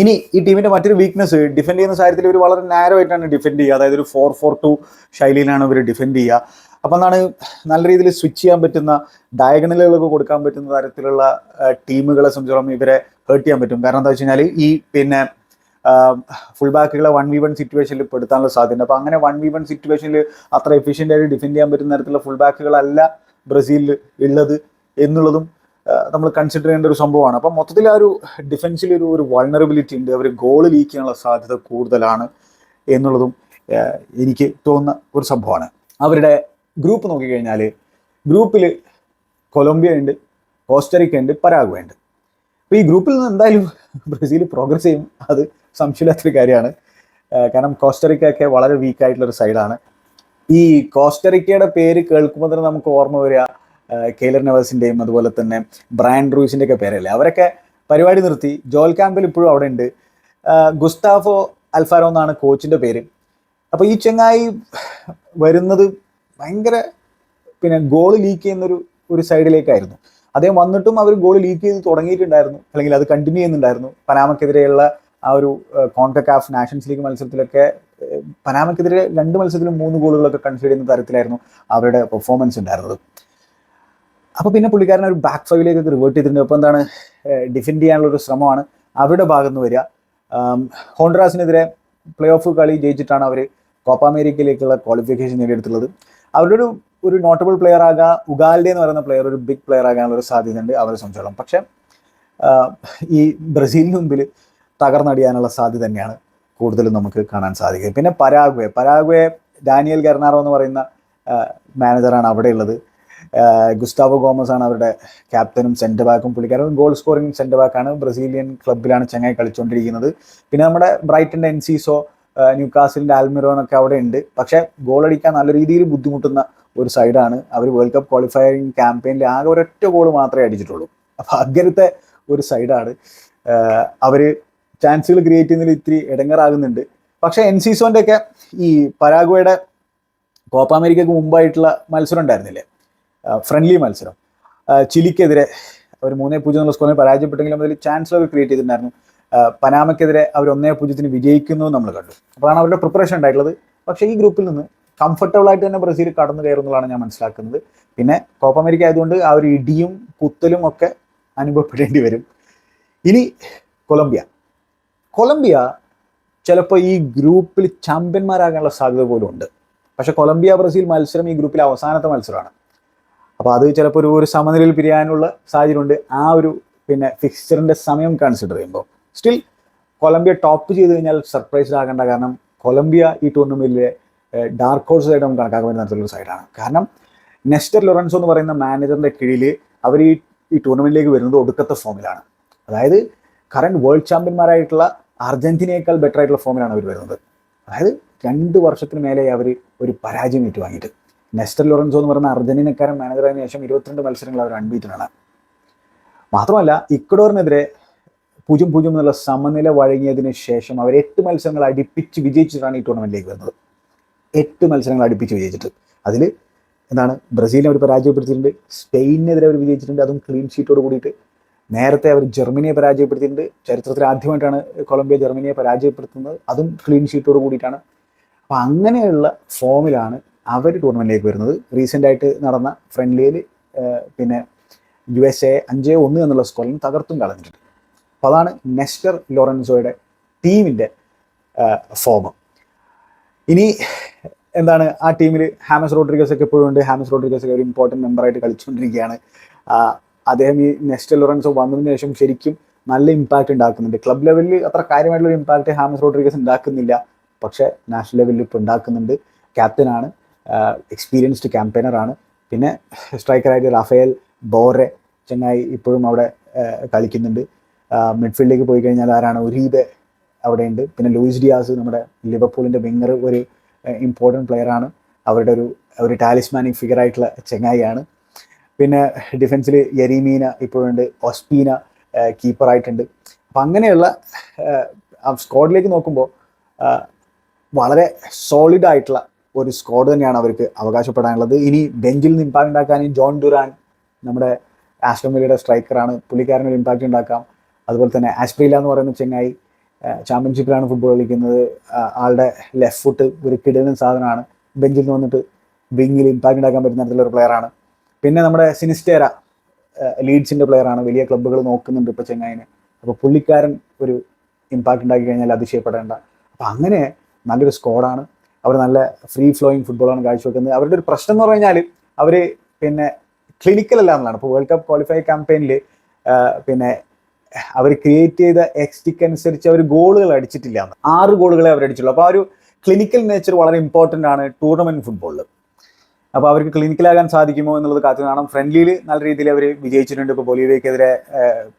ഇനി ഈ ടീമിന്റെ മറ്റൊരു വീക്ക്നെസ് ഡിഫെൻഡ് ചെയ്യുന്ന കാര്യത്തിൽ ഇവർ വളരെ നാരോ ആയിട്ടാണ് ഡിഫെൻഡ് ചെയ്യുക. അതായത് ഒരു ഫോർ ഫോർ ടു ശൈലിയിലാണ് ഇവർ ഡിഫെൻഡ് ചെയ്യുക. അപ്പം എന്താണ് നല്ല രീതിയിൽ സ്വിച്ച് ചെയ്യാൻ പറ്റുന്ന ഡയഗണലുകൾക്ക് കൊടുക്കാൻ പറ്റുന്ന തരത്തിലുള്ള ടീമുകളെ സംബന്ധിച്ചോളം ഇവരെ ഹേർട്ട് ചെയ്യാൻ പറ്റും. കാരണം എന്താ വെച്ച് കഴിഞ്ഞാൽ ഈ പിന്നെ ഫുൾ ബാക്കുകളെ വൺ വി വൺ സിറ്റുവേഷനിൽ പെടുത്താനുള്ള സാധ്യത അപ്പോൾ അങ്ങനെ വൺ വി വൺ സിറ്റുവേഷനിൽ അത്ര എഫിഷ്യന്റ് ആയിട്ട് ഡിഫെൻഡ് ചെയ്യാൻ പറ്റുന്ന തരത്തിലുള്ള ഫുൾ ബാക്കുകളല്ല ബ്രസീലിൽ ഉള്ളത് എന്നുള്ളതും നമ്മൾ കൺസിഡർ ചെയ്യേണ്ട ഒരു സംഭവമാണ്. അപ്പം മൊത്തത്തിൽ ആ ഒരു ഡിഫൻസിൽ ഒരു ഒരു വൾണറബിലിറ്റി ഉണ്ട്. അവർ ഗോൾ ലീക്ക് ചെയ്യാനുള്ള സാധ്യത കൂടുതലാണ് എന്നുള്ളതും എനിക്ക് തോന്നുന്ന ഒരു സംഭവമാണ്. അവരുടെ ഗ്രൂപ്പ് നോക്കിക്കഴിഞ്ഞാൽ ഗ്രൂപ്പിൽ കൊളംബിയ ഉണ്ട് കോസ്റ്ററിക്ക ഉണ്ട് പരാഗ്വ ഉണ്ട്. അപ്പോൾ ഈ ഗ്രൂപ്പിൽ നിന്ന് എന്തായാലും ബ്രസീൽ പ്രോഗ്രസ് ചെയ്യും. അത് സംശയമില്ലാത്തൊരു കാര്യമാണ്. കാരണം കോസ്റ്ററിക്ക ഒക്കെ വളരെ വീക്കായിട്ടുള്ളൊരു സൈഡാണ് ഈ കോസ്റ്ററിക്കയുടെ പേര് കേൾക്കുമ്പോൾ തന്നെ നമുക്ക് ഓർമ്മ വരിക കെയ്ലർ നവാസിന്റെയും അതുപോലെ തന്നെ ബ്രയൻ റൂസിന്റെ ഒക്കെ പേരല്ലേ? അവരൊക്കെ പരിപാടി നിർത്തി. ജോൽ ക്യാമ്പിൽ ഇപ്പോഴും അവിടെ ഉണ്ട്. ഗുസ്താഫോ അൽഫാരോ എന്നാണ് കോച്ചിന്റെ പേര്. അപ്പോൾ ഈ ചെങ്ങായി വരുന്നത് ഭയങ്കര പിന്നെ ഗോൾ ലീക്ക് ചെയ്യുന്നൊരു ഒരു സൈഡിലേക്കായിരുന്നു അദ്ദേഹം വന്നിട്ടും അവർ ഗോൾ ലീക്ക് ചെയ്ത് തുടങ്ങിയിട്ടുണ്ടായിരുന്നു. അല്ലെങ്കിൽ അത് കണ്ടിന്യൂ ചെയ്യുന്നുണ്ടായിരുന്നു. പനാമക്കെതിരെയുള്ള ആ ഒരു കോൺകക്കാഫ് നാഷൻസ് ലീഗ് മത്സരത്തിലൊക്കെ പനാമക്കെതിരെ രണ്ട് മത്സരത്തിലും മൂന്ന് ഗോളുകളൊക്കെ കൺസിഡർ ചെയ്യുന്ന തരത്തിലായിരുന്നു അവരുടെ പെർഫോമൻസ് ഉണ്ടായിരുന്നത്. അപ്പോൾ പിന്നെ പുള്ളിക്കാരൻ ഒരു ബാക്ക് ഫൈവിലേക്ക് റിവേർട്ട് ചെയ്തിട്ടുണ്ട്. അപ്പോൾ എന്താണ് ഡിഫെൻഡ് ചെയ്യാനുള്ള ഒരു ശ്രമമാണ് അവരുടെ ഭാഗത്ത് നിന്ന് വരിക. ഹോൺഡ്രാസിനെതിരെ പ്ലേ ഓഫ് കളി ജയിച്ചിട്ടാണ് അവർ കോപ്പ അമേരിക്കയിലേക്കുള്ള ക്വാളിഫിക്കേഷൻ നേടിയെടുത്തുള്ളത് അവരുടെ ഒരു ഒരു നോട്ടബിൾ പ്ലെയർ ആകുക ഉഗാൽഡെ എന്ന് പറയുന്ന പ്ലെയർ ഒരു ബിഗ് പ്ലെയർ ആകാനുള്ള ഒരു സാധ്യതയുണ്ട് അവരെ സംബന്ധിച്ചോളം. പക്ഷെ ഈ ബ്രസീലിന് മുമ്പിൽ തകർന്നടിയാനുള്ള സാധ്യത തന്നെയാണ് കൂടുതലും നമുക്ക് കാണാൻ സാധിക്കുക. പിന്നെ പരാഗ്വേ പരാഗ്വേ ഡാനിയൽ ഗർണാറോ എന്ന് പറയുന്ന മാനേജറാണ് അവിടെ ഉള്ളത് ആഹ് ഗുസ്താവോ ഗോമസ് ആണ് അവരുടെ ക്യാപ്റ്റനും സെന്റർ ബാക്കും പുള്ളിക്കാരൻ. ഗോൾ സ്കോറിംഗ് സെന്റർ ബാക്കാണ് ബ്രസീലിയൻ ക്ലബിലാണ് ചങ്ങായി കളിച്ചുകൊണ്ടിരിക്കുന്നത് പിന്നെ നമ്മുടെ ബ്രൈറ്റന്റെ ന്യൂ ന്യൂകാസിലിന്റെ ആൽമിറോനൊക്കെ അവിടെ ഉണ്ട്. പക്ഷെ ഗോൾ അടിക്കാൻ നല്ല രീതിയിൽ ബുദ്ധിമുട്ടുന്ന ഒരു സൈഡാണ് അവർ വേൾഡ് കപ്പ് ക്വാളിഫയറിംഗ് ക്യാമ്പയിനിൽ ആകെ ഒരൊറ്റ ഗോൾ മാത്രമേ അടിച്ചിട്ടുള്ളൂ. അപ്പൊ അങ്ങനത്തെ ഒരു സൈഡാണ് അവർ ചാൻസുകൾ ക്രിയേറ്റ് ചെയ്യുന്നതിൽ ഇത്തിരി ഇടങ്ങറാകുന്നുണ്ട്. പക്ഷെ സോന്റെ ഒക്കെ ഈ പരാഗ്വയുടെ കോപ്പ അമേരിക്കക്ക് മുമ്പായിട്ടുള്ള മത്സരം ഉണ്ടായിരുന്നില്ലേ? ഫ്രണ്ട്ലി മത്സരം. ചിലിക്കെതിരെ അവർ മൂന്നേ പൂജ്യം എന്നുള്ള സ്കോറിനെ പരാജയപ്പെട്ടെങ്കിലും അതിൽ ചാൻസ് ചാൻസുകൾ ക്രിയേറ്റ് ചെയ്തിട്ടുണ്ടായിരുന്നു. പനാമയ്ക്കെതിരെ അവർ ഒന്നേ പൂജ്യത്തിന് വിജയിക്കുന്നു നമ്മൾ കണ്ടു. അപ്പോഴാണ് അവരുടെ പ്രിപ്പറേഷൻ ഉണ്ടായിട്ടുള്ളത്. പക്ഷേ ഈ ഗ്രൂപ്പിൽ നിന്ന് കംഫർട്ടബിൾ ആയിട്ട് തന്നെ ബ്രസീൽ കടന്നു കയറുന്നതാണ് ഞാൻ മനസ്സിലാക്കുന്നത്. പിന്നെ കോപ്പ അമേരിക്ക ആയതുകൊണ്ട് ആ ഒരു ഇടിയും കുത്തലും ഒക്കെ അനുഭവപ്പെടേണ്ടി വരും. ഇനി കൊളംബിയ. കൊളംബിയ ചിലപ്പോൾ ഈ ഗ്രൂപ്പിൽ ചാമ്പ്യന്മാരാകാനുള്ള സാധ്യത പോലും ഉണ്ട്. പക്ഷേ കൊളംബിയ ബ്രസീൽ മത്സരം ഈ ഗ്രൂപ്പിലെ അവസാനത്തെ മത്സരമാണ്. അപ്പോൾ അത് ചിലപ്പോൾ ഒരു ഒരു സമനിലയിൽ പിരിയാനുള്ള സാഹചര്യമുണ്ട്. ആ ഒരു പിന്നെ ഫിക്സ്ചറിന്റെ സമയം കൺസിഡർ ചെയ്യുമ്പോൾ സ്റ്റിൽ കൊളംബിയ ടോപ്പ് ചെയ്ത് കഴിഞ്ഞാൽ സർപ്രൈസ്ഡ് ആകേണ്ട. കാരണം കൊളംബിയ ഈ ടൂർണമെന്റിലെ ഡാർക്ക് ഹോഴ്സ് ആയിട്ട് നമുക്ക് കണക്കാക്കാൻ പറ്റുന്ന തരത്തിലുള്ള സൈഡാണ് കാരണം നെസ്റ്റർ ലൊറൻസോ എന്ന് പറയുന്ന മാനേജറിന്റെ കീഴിൽ അവർ ഈ ഈ ടൂർണമെന്റിലേക്ക് വരുന്നത് ഒടുക്കത്തെ ഫോമിലാണ് അതായത് കറണ്ട് വേൾഡ് ചാമ്പ്യന്മാരായിട്ടുള്ള അർജന്റീനയേക്കാൾ ബെറ്റർ ആയിട്ടുള്ള ഫോമിലാണ് അവർ വരുന്നത്. അതായത് രണ്ട് വർഷത്തിന് മേലെ അവർ ഒരു പരാജയം ഏറ്റുവാങ്ങിയിട്ട്. നെസ്റ്റർ ലോറൻസോ എന്ന് പറയുന്ന അർജന്റീനക്കാരൻ മാനേജറായതിനു ശേഷം ഇരുപത്തിരണ്ട് മത്സരങ്ങൾ അവർ അൺബീറ്റനാണ് മാത്രമല്ല ഇക്വഡോറിനെതിരെ പൂജ്യം പൂജ്യം എന്നുള്ള സമനില വഴങ്ങിയതിന് ശേഷം അവർ എട്ട് മത്സരങ്ങൾ അടുപ്പിച്ച് വിജയിച്ചിട്ടാണ് ഈ ടൂർണമെന്റിലേക്ക് വരുന്നത്. എട്ട് മത്സരങ്ങൾ അടുപ്പിച്ച് വിജയിച്ചിട്ട്. അതിൽ എന്താണ് ബ്രസീലിനെ അവർ പരാജയപ്പെടുത്തിയിട്ടുണ്ട് സ്പെയിനിനെതിരെ അവർ വിജയിച്ചിട്ടുണ്ട് അതും ക്ലീൻ ഷീറ്റോട് കൂടിയിട്ട്. നേരത്തെ അവർ ജർമ്മനിയെ പരാജയപ്പെടുത്തിയിട്ടുണ്ട്. ചരിത്രത്തിൽ ആദ്യമായിട്ടാണ് കൊളംബിയ ജർമ്മനിയെ പരാജയപ്പെടുത്തുന്നത്. അതും ക്ലീൻ ഷീറ്റോട് കൂടിയിട്ടാണ്. അപ്പോൾ അങ്ങനെയുള്ള ഫോമിലാണ് അവർ ടൂർണമെന്റിലേക്ക് വരുന്നത്. റീസെന്റ് ആയിട്ട് നടന്ന ഫ്രണ്ട്ലിയിൽ പിന്നെ യു എസ് എ അഞ്ച് ഒന്ന് എന്നുള്ള സ്കോറിൽ തകർത്തും കളഞ്ഞിട്ടുണ്ട്. അപ്പോൾ അതാണ് നെസ്റ്റർ ലോറൻസോയുടെ ടീമിന്റെ ഫോം ഇനി എന്താണ് ആ ടീമിൽ ഹാമസ് റോഡ്രിഗസ് ഒക്കെ എപ്പോഴും ഉണ്ട്. ഹാമസ് റോഡ്രിഗസ് ഒക്കെ ഒരു ഇമ്പോർട്ടന്റ് മെമ്പറായിട്ട് കളിച്ചുകൊണ്ടിരിക്കുകയാണ്. അദ്ദേഹം ഈ നെസ്റ്റർ ലോറൻസോ വന്നതിന് ശേഷം ശരിക്കും നല്ല ഇമ്പാക്റ്റ് ഉണ്ടാക്കുന്നുണ്ട്. ക്ലബ് ലെവലിൽ അത്ര കാര്യമായിട്ടുള്ള ഒരു ഇമ്പാക്റ്റ് ഹാമസ് റോഡ്രിഗസ് ഉണ്ടാക്കുന്നില്ല. പക്ഷേ നാഷണൽ ലെവലിൽ ഇപ്പോൾ ഉണ്ടാക്കുന്നുണ്ട്. ക്യാപ്റ്റനാണ് എക്സ്പീരിയൻസ്ഡ് ക്യാമ്പയിനറാണ് പിന്നെ സ്ട്രൈക്കറായിട്ട് റാഫേൽ ബോറെ ചെന്നൈ ഇപ്പോഴും അവിടെ കളിക്കുന്നുണ്ട്. മിഡ്ഫീൽഡിലേക്ക് പോയി കഴിഞ്ഞാൽ ആരാണ്? ഒരീബെ അവിടെയുണ്ട് പിന്നെ ലൂയിസ് ഡിയാസ് നമ്മുടെ ലിവർപൂളിന്റെ വിങ്ങർ ഒരു ഇമ്പോർട്ടന്റ് പ്ലെയറാണ് അവരുടെ ഒരു ഒരു ടാലിസ്മാനിക് ഫിഗർ ആയിട്ടുള്ള ചെങ്ങായിയാണ്. പിന്നെ ഡിഫൻസിൽ യരീമീന ഇപ്പോഴുണ്ട്. ഒസ്പീന കീപ്പറായിട്ടുണ്ട് അപ്പം അങ്ങനെയുള്ള സ്ക്വാഡിലേക്ക് നോക്കുമ്പോൾ വളരെ സോളിഡ് ആയിട്ടുള്ള ഒരു സ്കോഡ് തന്നെയാണ് അവർക്ക് അവകാശപ്പെടാനുള്ളത്. ഇനി ബെഞ്ചിൽ നിന്ന് ഇമ്പാക്ട് ഉണ്ടാക്കാൻ ജോൺ ഡുറാൻ നമ്മുടെ ആസ്ട്രോമിലിയുടെ സ്ട്രൈക്കറാണ് പുള്ളിക്കാരന് ഒരു ഇമ്പാക്റ്റ് ഉണ്ടാക്കാം. അതുപോലെ തന്നെ ആസ്പ്രീല എന്ന് പറയുന്ന ചെങ്ങായി ചാമ്പ്യൻഷിപ്പിലാണ് ഫുട്ബോൾ കളിക്കുന്നത്. ആളുടെ ലെഫ്റ്റ് ഫുട്ട് ഒരു കിടന്ന സാധനമാണ്. ബെഞ്ചിൽ നിന്ന് വന്നിട്ട് വിങ്ങിൽ ഇമ്പാക്റ്റ് ഉണ്ടാക്കാൻ പറ്റുന്ന പ്ലെയർ പ്ലെയറാണ് പിന്നെ നമ്മുടെ സിനിസ്റ്റേര ലീഡ്സിന്റെ പ്ലെയറാണ് വലിയ ക്ലബ്ബുകൾ നോക്കുന്നുണ്ട് ഇപ്പോൾ ചെങ്ങായിനെ. അപ്പോൾ പുള്ളിക്കാരൻ ഒരു ഇമ്പാക്റ്റ് ഉണ്ടാക്കി കഴിഞ്ഞാൽ അതിശയപ്പെടേണ്ട. അപ്പോൾ അങ്ങനെ നല്ലൊരു സ്ക്വാഡാണ് അവർ നല്ല ഫ്രീ ഫ്ലോയിങ് ഫുട്ബോളാണ് കാഴ്ചവെക്കുന്നത്. അവരുടെ ഒരു പ്രശ്നം എന്ന് പറഞ്ഞു കഴിഞ്ഞാൽ അവർ പിന്നെ ക്ലിനിക്കൽ അല്ല എന്നുള്ളതാണ് ഇപ്പോൾ വേൾഡ് കപ്പ് ക്വാളിഫൈ ക്യാമ്പയിനിൽ പിന്നെ അവർ ക്രിയേറ്റ് ചെയ്ത എക്സ്റ്റിക്ക് അനുസരിച്ച് അവർ ഗോളുകൾ അടിച്ചിട്ടില്ല എന്ന്. ആറ് ഗോളുകളെ അവർ അടിച്ചുള്ളൂ അപ്പോൾ ആ ഒരു ക്ലിനിക്കൽ നേച്ചർ വളരെ ഇമ്പോർട്ടന്റ് ആണ് ടൂർണമെന്റ് ഫുട്ബോളിൽ അപ്പോൾ അവർക്ക് ക്ലിനിക്കലാകാൻ സാധിക്കുമോ എന്നുള്ളത് കാത്തു കാണാം ഫ്രണ്ട്ലിയിൽ നല്ല രീതിയിൽ അവർ വിജയിച്ചിട്ടുണ്ട്. ഇപ്പോൾ ബൊലീവിയക്കെതിരെ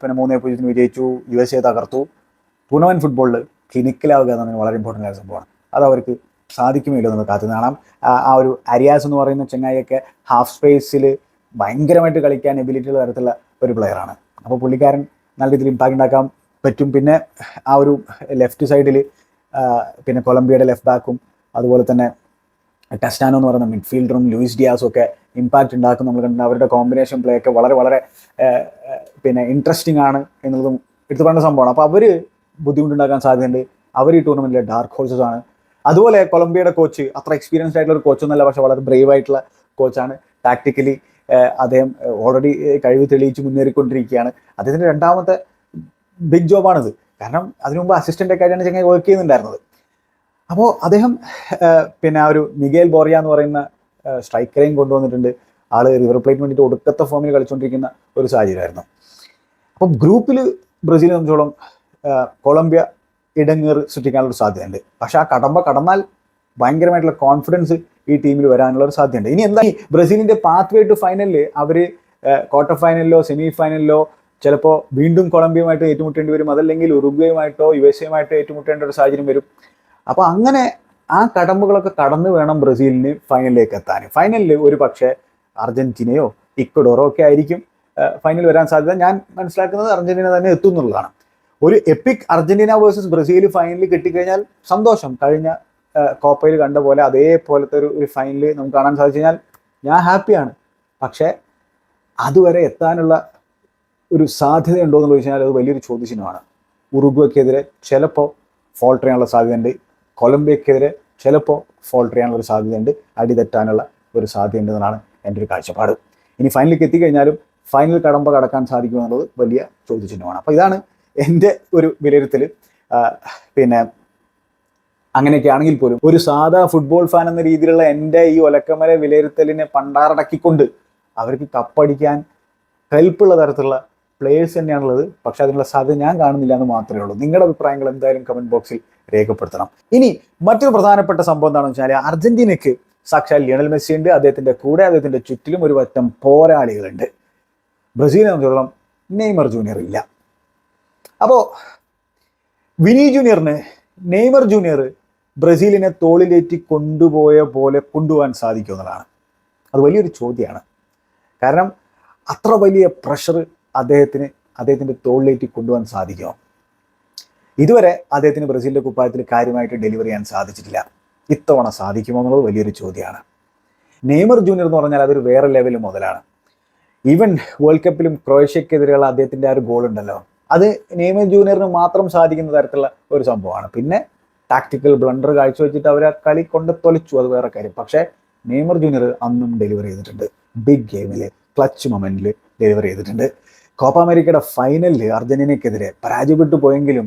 പിന്നെ മൂന്നേ പൂജ്യത്തിന് വിജയിച്ചു. യു എസ് എ തകർത്തു. ടൂർണമെന്റ് ഫുട്ബോളിൽ ക്ലിനിക്കലാവുക എന്നത് വളരെ ഇമ്പോർട്ടന്റ് ആയ സംഭവമാണ്. അത് അവർക്ക് സാധിക്കുമോ നമുക്ക് കാത്തു കാണാം ആ- ഒരു അരിയാസ് എന്ന് പറയുന്ന ചെങ്ങായിയൊക്കെ ഹാഫ് സ്പേസിൽ ഭയങ്കരമായിട്ട് കളിക്കാൻ എബിലിറ്റി ഉള്ള തരത്തിലുള്ള ഒരു പ്ലെയറാണ് അപ്പോൾ പുള്ളിക്കാരൻ നല്ല രീതിയിൽ ഇമ്പാക്റ്റ് ഉണ്ടാക്കാൻ പറ്റും. പിന്നെ ആ ഒരു ലെഫ്റ്റ് സൈഡിൽ പിന്നെ കൊളംബിയയുടെ ലെഫ്റ്റ് ബാക്കും അതുപോലെ തന്നെ ടെസ്റ്റാനോ എന്ന് പറയുന്ന മിഡ്ഫീൽഡറും ലൂയിസ് ഡിയാസും ഒക്കെ ഇമ്പാക്റ്റ് ഉണ്ടാക്കും. നമ്മൾ കണ്ടിട്ടുണ്ട് അവരുടെ കോമ്പിനേഷൻ പ്ലേ ഒക്കെ വളരെ വളരെ പിന്നെ ഇൻട്രസ്റ്റിംഗ് ആണ് എന്നുള്ളതും എടുത്തു പറഞ്ഞ സംഭവമാണ്. അപ്പോൾ അവർ ബുദ്ധിമുട്ടുണ്ടാക്കാൻ സാധ്യതയുണ്ട്. അവർ ഈ ടൂർണമെന്റിലെ ഡാർക്ക് ഹോഴ്സസ് ആണ്. അതുപോലെ കൊളംബിയയുടെ കോച്ച് അത്ര എക്സ്പീരിയൻസ്ഡ് ആയിട്ടുള്ള ഒരു കോച്ചൊന്നുമല്ല പക്ഷെ വളരെ ബ്രേവ് ആയിട്ടുള്ള കോച്ചാണ് ടാക്ടിക്കലി അദ്ദേഹം ഓൾറെഡി കഴിവ് തെളിയിച്ച് മുന്നേറിക്കൊണ്ടിരിക്കുകയാണ്. അദ്ദേഹത്തിന്റെ രണ്ടാമത്തെ ബിഗ് ജോബാണിത് കാരണം അതിനു മുമ്പ് അസിസ്റ്റന്റ് ഒക്കെ ആയിട്ടാണ് ചങ്ങായി വർക്ക് ചെയ്യുന്നുണ്ടായിരുന്നത്. അപ്പോൾ അദ്ദേഹം പിന്നെ ആ ഒരു മിഗേൽ ബോറിയ എന്ന് പറയുന്ന സ്ട്രൈക്കറേയും കൊണ്ടുവന്നിട്ടുണ്ട്. ആൾ റിവർ പ്ലേറ്റിന് വേണ്ടിയിട്ട് ഒടുക്കത്തെ ഫോമിൽ കളിച്ചുകൊണ്ടിരിക്കുന്ന ഒരു സാഹചര്യമായിരുന്നു. അപ്പം ഗ്രൂപ്പിൽ ബ്രസീലിനെ സംബന്ധിച്ചോളം കൊളംബിയ ഇടങ്ങേറ് സൃഷ്ടിക്കാനുള്ള സാധ്യതയുണ്ട്. പക്ഷെ ആ കടമ്പ കടന്നാൽ ഭയങ്കരമായിട്ടുള്ള കോൺഫിഡൻസ് ഈ ടീമിൽ വരാനുള്ള ഒരു സാധ്യതയുണ്ട്. ഇനി എന്താ ബ്രസീലിന്റെ പാത്ത് വേ ടു ഫൈനലിൽ അവർ ക്വാർട്ടർ ഫൈനലിലോ സെമി ഫൈനലിലോ ചിലപ്പോൾ വീണ്ടും കൊളംബിയയുമായിട്ട് ഏറ്റുമുട്ടേണ്ടി വരും. അതല്ലെങ്കിൽ ഉറുഗ്വയുമായിട്ടോ യു എസ് എയുമായിട്ടോ ഏറ്റുമുട്ടേണ്ട ഒരു സാഹചര്യം വരും. അപ്പോൾ അങ്ങനെ ആ കടമ്പകളൊക്കെ കടന്നു വേണം ബ്രസീലിന് ഫൈനലിലേക്ക് എത്താൻ. ഫൈനലിൽ ഒരു പക്ഷേ അർജന്റീനയോ ഇക്വഡോറോ ഒക്കെ ആയിരിക്കും ഫൈനൽ വരാൻ സാധ്യത. ഞാൻ മനസ്സിലാക്കുന്നത് അർജന്റീന തന്നെ എത്തും എന്നുള്ളതാണ്. ഒരു എപ്പിക് അർജന്റീന വേഴ്സസ് ബ്രസീൽ ഫൈനലിൽ കിട്ടിക്കഴിഞ്ഞാൽ സന്തോഷം. കഴിഞ്ഞ കോപ്പയിൽ കണ്ട പോലെ അതേപോലത്തെ ഒരു ഒരു ഫൈനൽ നമുക്ക് കാണാൻ സാധിച്ചു കഴിഞ്ഞാൽ ഞാൻ ഹാപ്പിയാണ് പക്ഷേ അതുവരെ എത്താനുള്ള ഒരു സാധ്യത ഉണ്ടോ എന്ന് ചോദിച്ചാൽ അത് വലിയൊരു ചോദ്യചിഹ്നമാണ്. ഉറുഗ്വയ്ക്കെതിരെ ചിലപ്പോൾ ഫോൾട്ട് ചെയ്യാനുള്ള സാധ്യതയുണ്ട്. കൊളംബിയക്കെതിരെ ചിലപ്പോൾ ഫോൾട്ട് ചെയ്യാനുള്ള ഒരു സാധ്യതയുണ്ട്. അടി തെറ്റാനുള്ള ഒരു സാധ്യതയുണ്ട് എന്നാണ് എന്റെ ഒരു കാഴ്ചപ്പാട്. ഇനി ഫൈനലിലേക്ക് എത്തിക്കഴിഞ്ഞാലും ഫൈനൽ കടമ്പ കടക്കാൻ സാധിക്കുമെന്നുള്ളത് വലിയ ചോദ്യചിഹ്നമാണ്. അപ്പോൾ ഇതാണ് എന്റെ ഒരു വിലയിരുത്തൽ പിന്നെ അങ്ങനെയൊക്കെ ആണെങ്കിൽ പോലും ഒരു സാധാ ഫുട്ബോൾ ഫാൻ എന്ന രീതിയിലുള്ള എന്റെ ഈ ഒലക്കമല വിലയിരുത്തലിനെ പണ്ടാറടക്കിക്കൊണ്ട് അവർക്ക് കപ്പടിക്കാൻ കൽപ്പുള്ള തരത്തിലുള്ള പ്ലേയേഴ്സ് തന്നെയാണുള്ളത്. പക്ഷെ അതിനുള്ള സാധ്യത ഞാൻ കാണുന്നില്ല എന്ന് മാത്രമേ ഉള്ളൂ. നിങ്ങളുടെ അഭിപ്രായങ്ങൾ എന്തായാലും കമന്റ് ബോക്സിൽ രേഖപ്പെടുത്തണം. ഇനി മറ്റൊരു പ്രധാനപ്പെട്ട സംഭവം എന്താണെന്ന് വെച്ചാൽ അർജന്റീനയ്ക്ക് സാക്ഷാൽ ലിയണൽ മെസ്സി ഉണ്ട് അദ്ദേഹത്തിന്റെ കൂടെ അദ്ദേഹത്തിന്റെ ചുറ്റിലും ഒരു വറ്റം പോരാളികളുണ്ട്. ബ്രസീലിനെ സംബന്ധിച്ചിടത്തോളം നെയ്മർ ജൂനിയർ ഇല്ല. അപ്പോൾ വിനി ജൂനിയറിന് നെയ്മർ ജൂനിയർ ബ്രസീലിനെ തോളിലേറ്റി കൊണ്ടുപോയ പോലെ കൊണ്ടുപോകാൻ സാധിക്കുമെന്നുള്ളതാണ് അത് വലിയൊരു ചോദ്യമാണ്. കാരണം അത്ര വലിയ പ്രഷർ അദ്ദേഹത്തിന് അദ്ദേഹത്തിന്റെ തോളിലേറ്റി കൊണ്ടുപോകാൻ സാധിക്കുമോ? ഇതുവരെ അദ്ദേഹത്തിന് ബ്രസീലിന്റെ കുപ്പായത്തിൽ കാര്യമായിട്ട് ഡെലിവറി ചെയ്യാൻ സാധിച്ചിട്ടില്ല. ഇത്തവണ സാധിക്കുമോ എന്നുള്ളത് വലിയൊരു ചോദ്യമാണ്. നെയ്മർ ജൂനിയർ എന്ന് പറഞ്ഞാൽ അതൊരു വേറെ ലെവൽ മുതലാണ്. ഈവൻ വേൾഡ് കപ്പിലും ക്രൊയേഷ്യക്കെതിരെയുള്ള അദ്ദേഹത്തിന്റെ ആ ഒരു ഗോൾ ഉണ്ടല്ലോ. അത് നെയ്മർ ജൂനിയറിന് മാത്രം സാധിക്കുന്ന തരത്തിലുള്ള ഒരു സംഭവമാണ്. പിന്നെ ടാക്ടിക്കൽ ബ്ലണ്ടർ കാഴ്ചവെച്ചിട്ട് അവർ ആ കളി കൊണ്ട് തൊലിച്ചു. അത് വേറെ കാര്യം. പക്ഷേ നെയ്മർ ജൂനിയർ അന്നും ഡെലിവർ ചെയ്തിട്ടുണ്ട്. ബിഗ് ഗെയിമിൽ ക്ലച്ച് മൊമെന്റിൽ ഡെലിവർ ചെയ്തിട്ടുണ്ട്. കോപ്പ അമേരിക്കയുടെ ഫൈനലിൽ അർജന്റീനയ്ക്കെതിരെ പരാജയപ്പെട്ടു പോയെങ്കിലും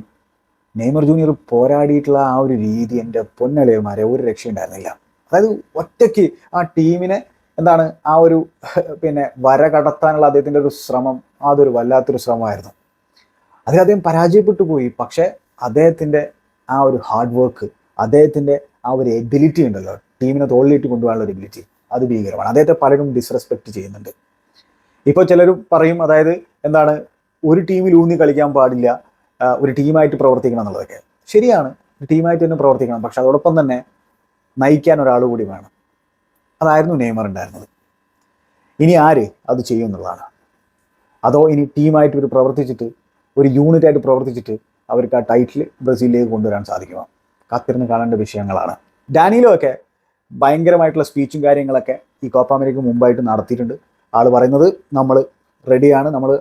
നെയ്മർ ജൂനിയർ പോരാടിയിട്ടുള്ള ആ ഒരു രീതി എന്റെ പൊന്നളിയന്മാരെ ഒരു രക്ഷയുണ്ടായിരുന്നില്ല അതായത് ഒറ്റയ്ക്ക് ആ ടീമിനെ എന്താണ് ആ ഒരു പിന്നെ വര കടത്താനുള്ള അദ്ദേഹത്തിന്റെ ഒരു ശ്രമം അതൊരു വല്ലാത്തൊരു ശ്രമമായിരുന്നു. അതിൽ അദ്ദേഹം പരാജയപ്പെട്ടു പോയി. പക്ഷെ അദ്ദേഹത്തിന്റെ ആ ഒരു ഹാർഡ് വർക്ക് അദ്ദേഹത്തിന്റെ ആ ഒരു എബിലിറ്റി ഉണ്ടല്ലോ. ടീമിനെ തോളിലിട്ട് കൊണ്ടുപോകാനുള്ള ഒരു എബിലിറ്റി അത് ഭീകരമാണ്. അദ്ദേഹത്തെ പലരും ഡിസ്റെസ്പെക്ട് ചെയ്യുന്നുണ്ട്. ഇപ്പോൾ ചിലരും പറയും അതായത് എന്താണ് ഒരു ടീമിൽ ഊന്നി കളിക്കാൻ പാടില്ല. ഒരു ടീമായിട്ട് പ്രവർത്തിക്കണം എന്നുള്ളതൊക്കെ. ശരിയാണ്. ടീമായിട്ട് തന്നെ പ്രവർത്തിക്കണം. പക്ഷെ അതോടൊപ്പം തന്നെ നയിക്കാൻ ഒരാൾ കൂടി വേണം. അതായിരുന്നു നെയ്മർ ഉണ്ടായിരുന്നത്. ഇനി ആര് അത് ചെയ്യും എന്നുള്ളതാണ്. അതോ ഇനി ടീമായിട്ട് ഒരു പ്രവർത്തിച്ചിട്ട് ഒരു യൂണിറ്റ് ആയിട്ട് പ്രവർത്തിച്ചിട്ട് അവർക്ക് ആ ടൈറ്റിൽ ബ്രസീലിലേക്ക് കൊണ്ടുവരാൻ സാധിക്കുമോ? കാത്തിരുന്ന് കാണേണ്ട വിഷയങ്ങളാണ്. ഡാനിയിലോ ഒക്കെ ഭയങ്കരമായിട്ടുള്ള സ്പീച്ചും കാര്യങ്ങളൊക്കെ ഈ കോപ്പ അമേരിക്ക മുമ്പായിട്ട് നടത്തിയിട്ടുണ്ട്. ആൾ പറയുന്നത് നമ്മൾ റെഡിയാണ് നമ്മൾ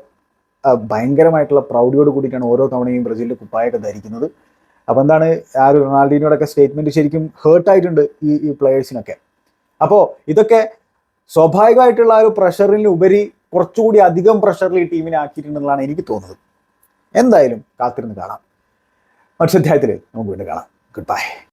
ഭയങ്കരമായിട്ടുള്ള പ്രൗഡിയോട് കൂടിയിട്ടാണ് ഓരോ തവണയും ബ്രസീലിന്റെ കുപ്പായൊക്കെ ധരിക്കുന്നത്. അപ്പോൾ എന്താണ് ആ ഒരു റൊണാൾഡീനോടൊക്കെ സ്റ്റേറ്റ്മെന്റ് ശരിക്കും ഹേർട്ടായിട്ടുണ്ട് ഈ ഈ പ്ലെയേഴ്സിനൊക്കെ അപ്പോൾ ഇതൊക്കെ സ്വാഭാവികമായിട്ടുള്ള ആ ഒരു പ്രഷറിന് ഉപരി കുറച്ചുകൂടി അധികം പ്രഷറിൽ ഈ ടീമിനെ ആക്കിയിട്ടുണ്ടെന്നുള്ളതാണ് എനിക്ക് തോന്നുന്നത്. എന്തായാലും കാത്തിരുന്ന് കാണാം. മത്സ്യാധ്യായത്തിൽ നമുക്ക് വീണ്ടും കാണാം. Good bye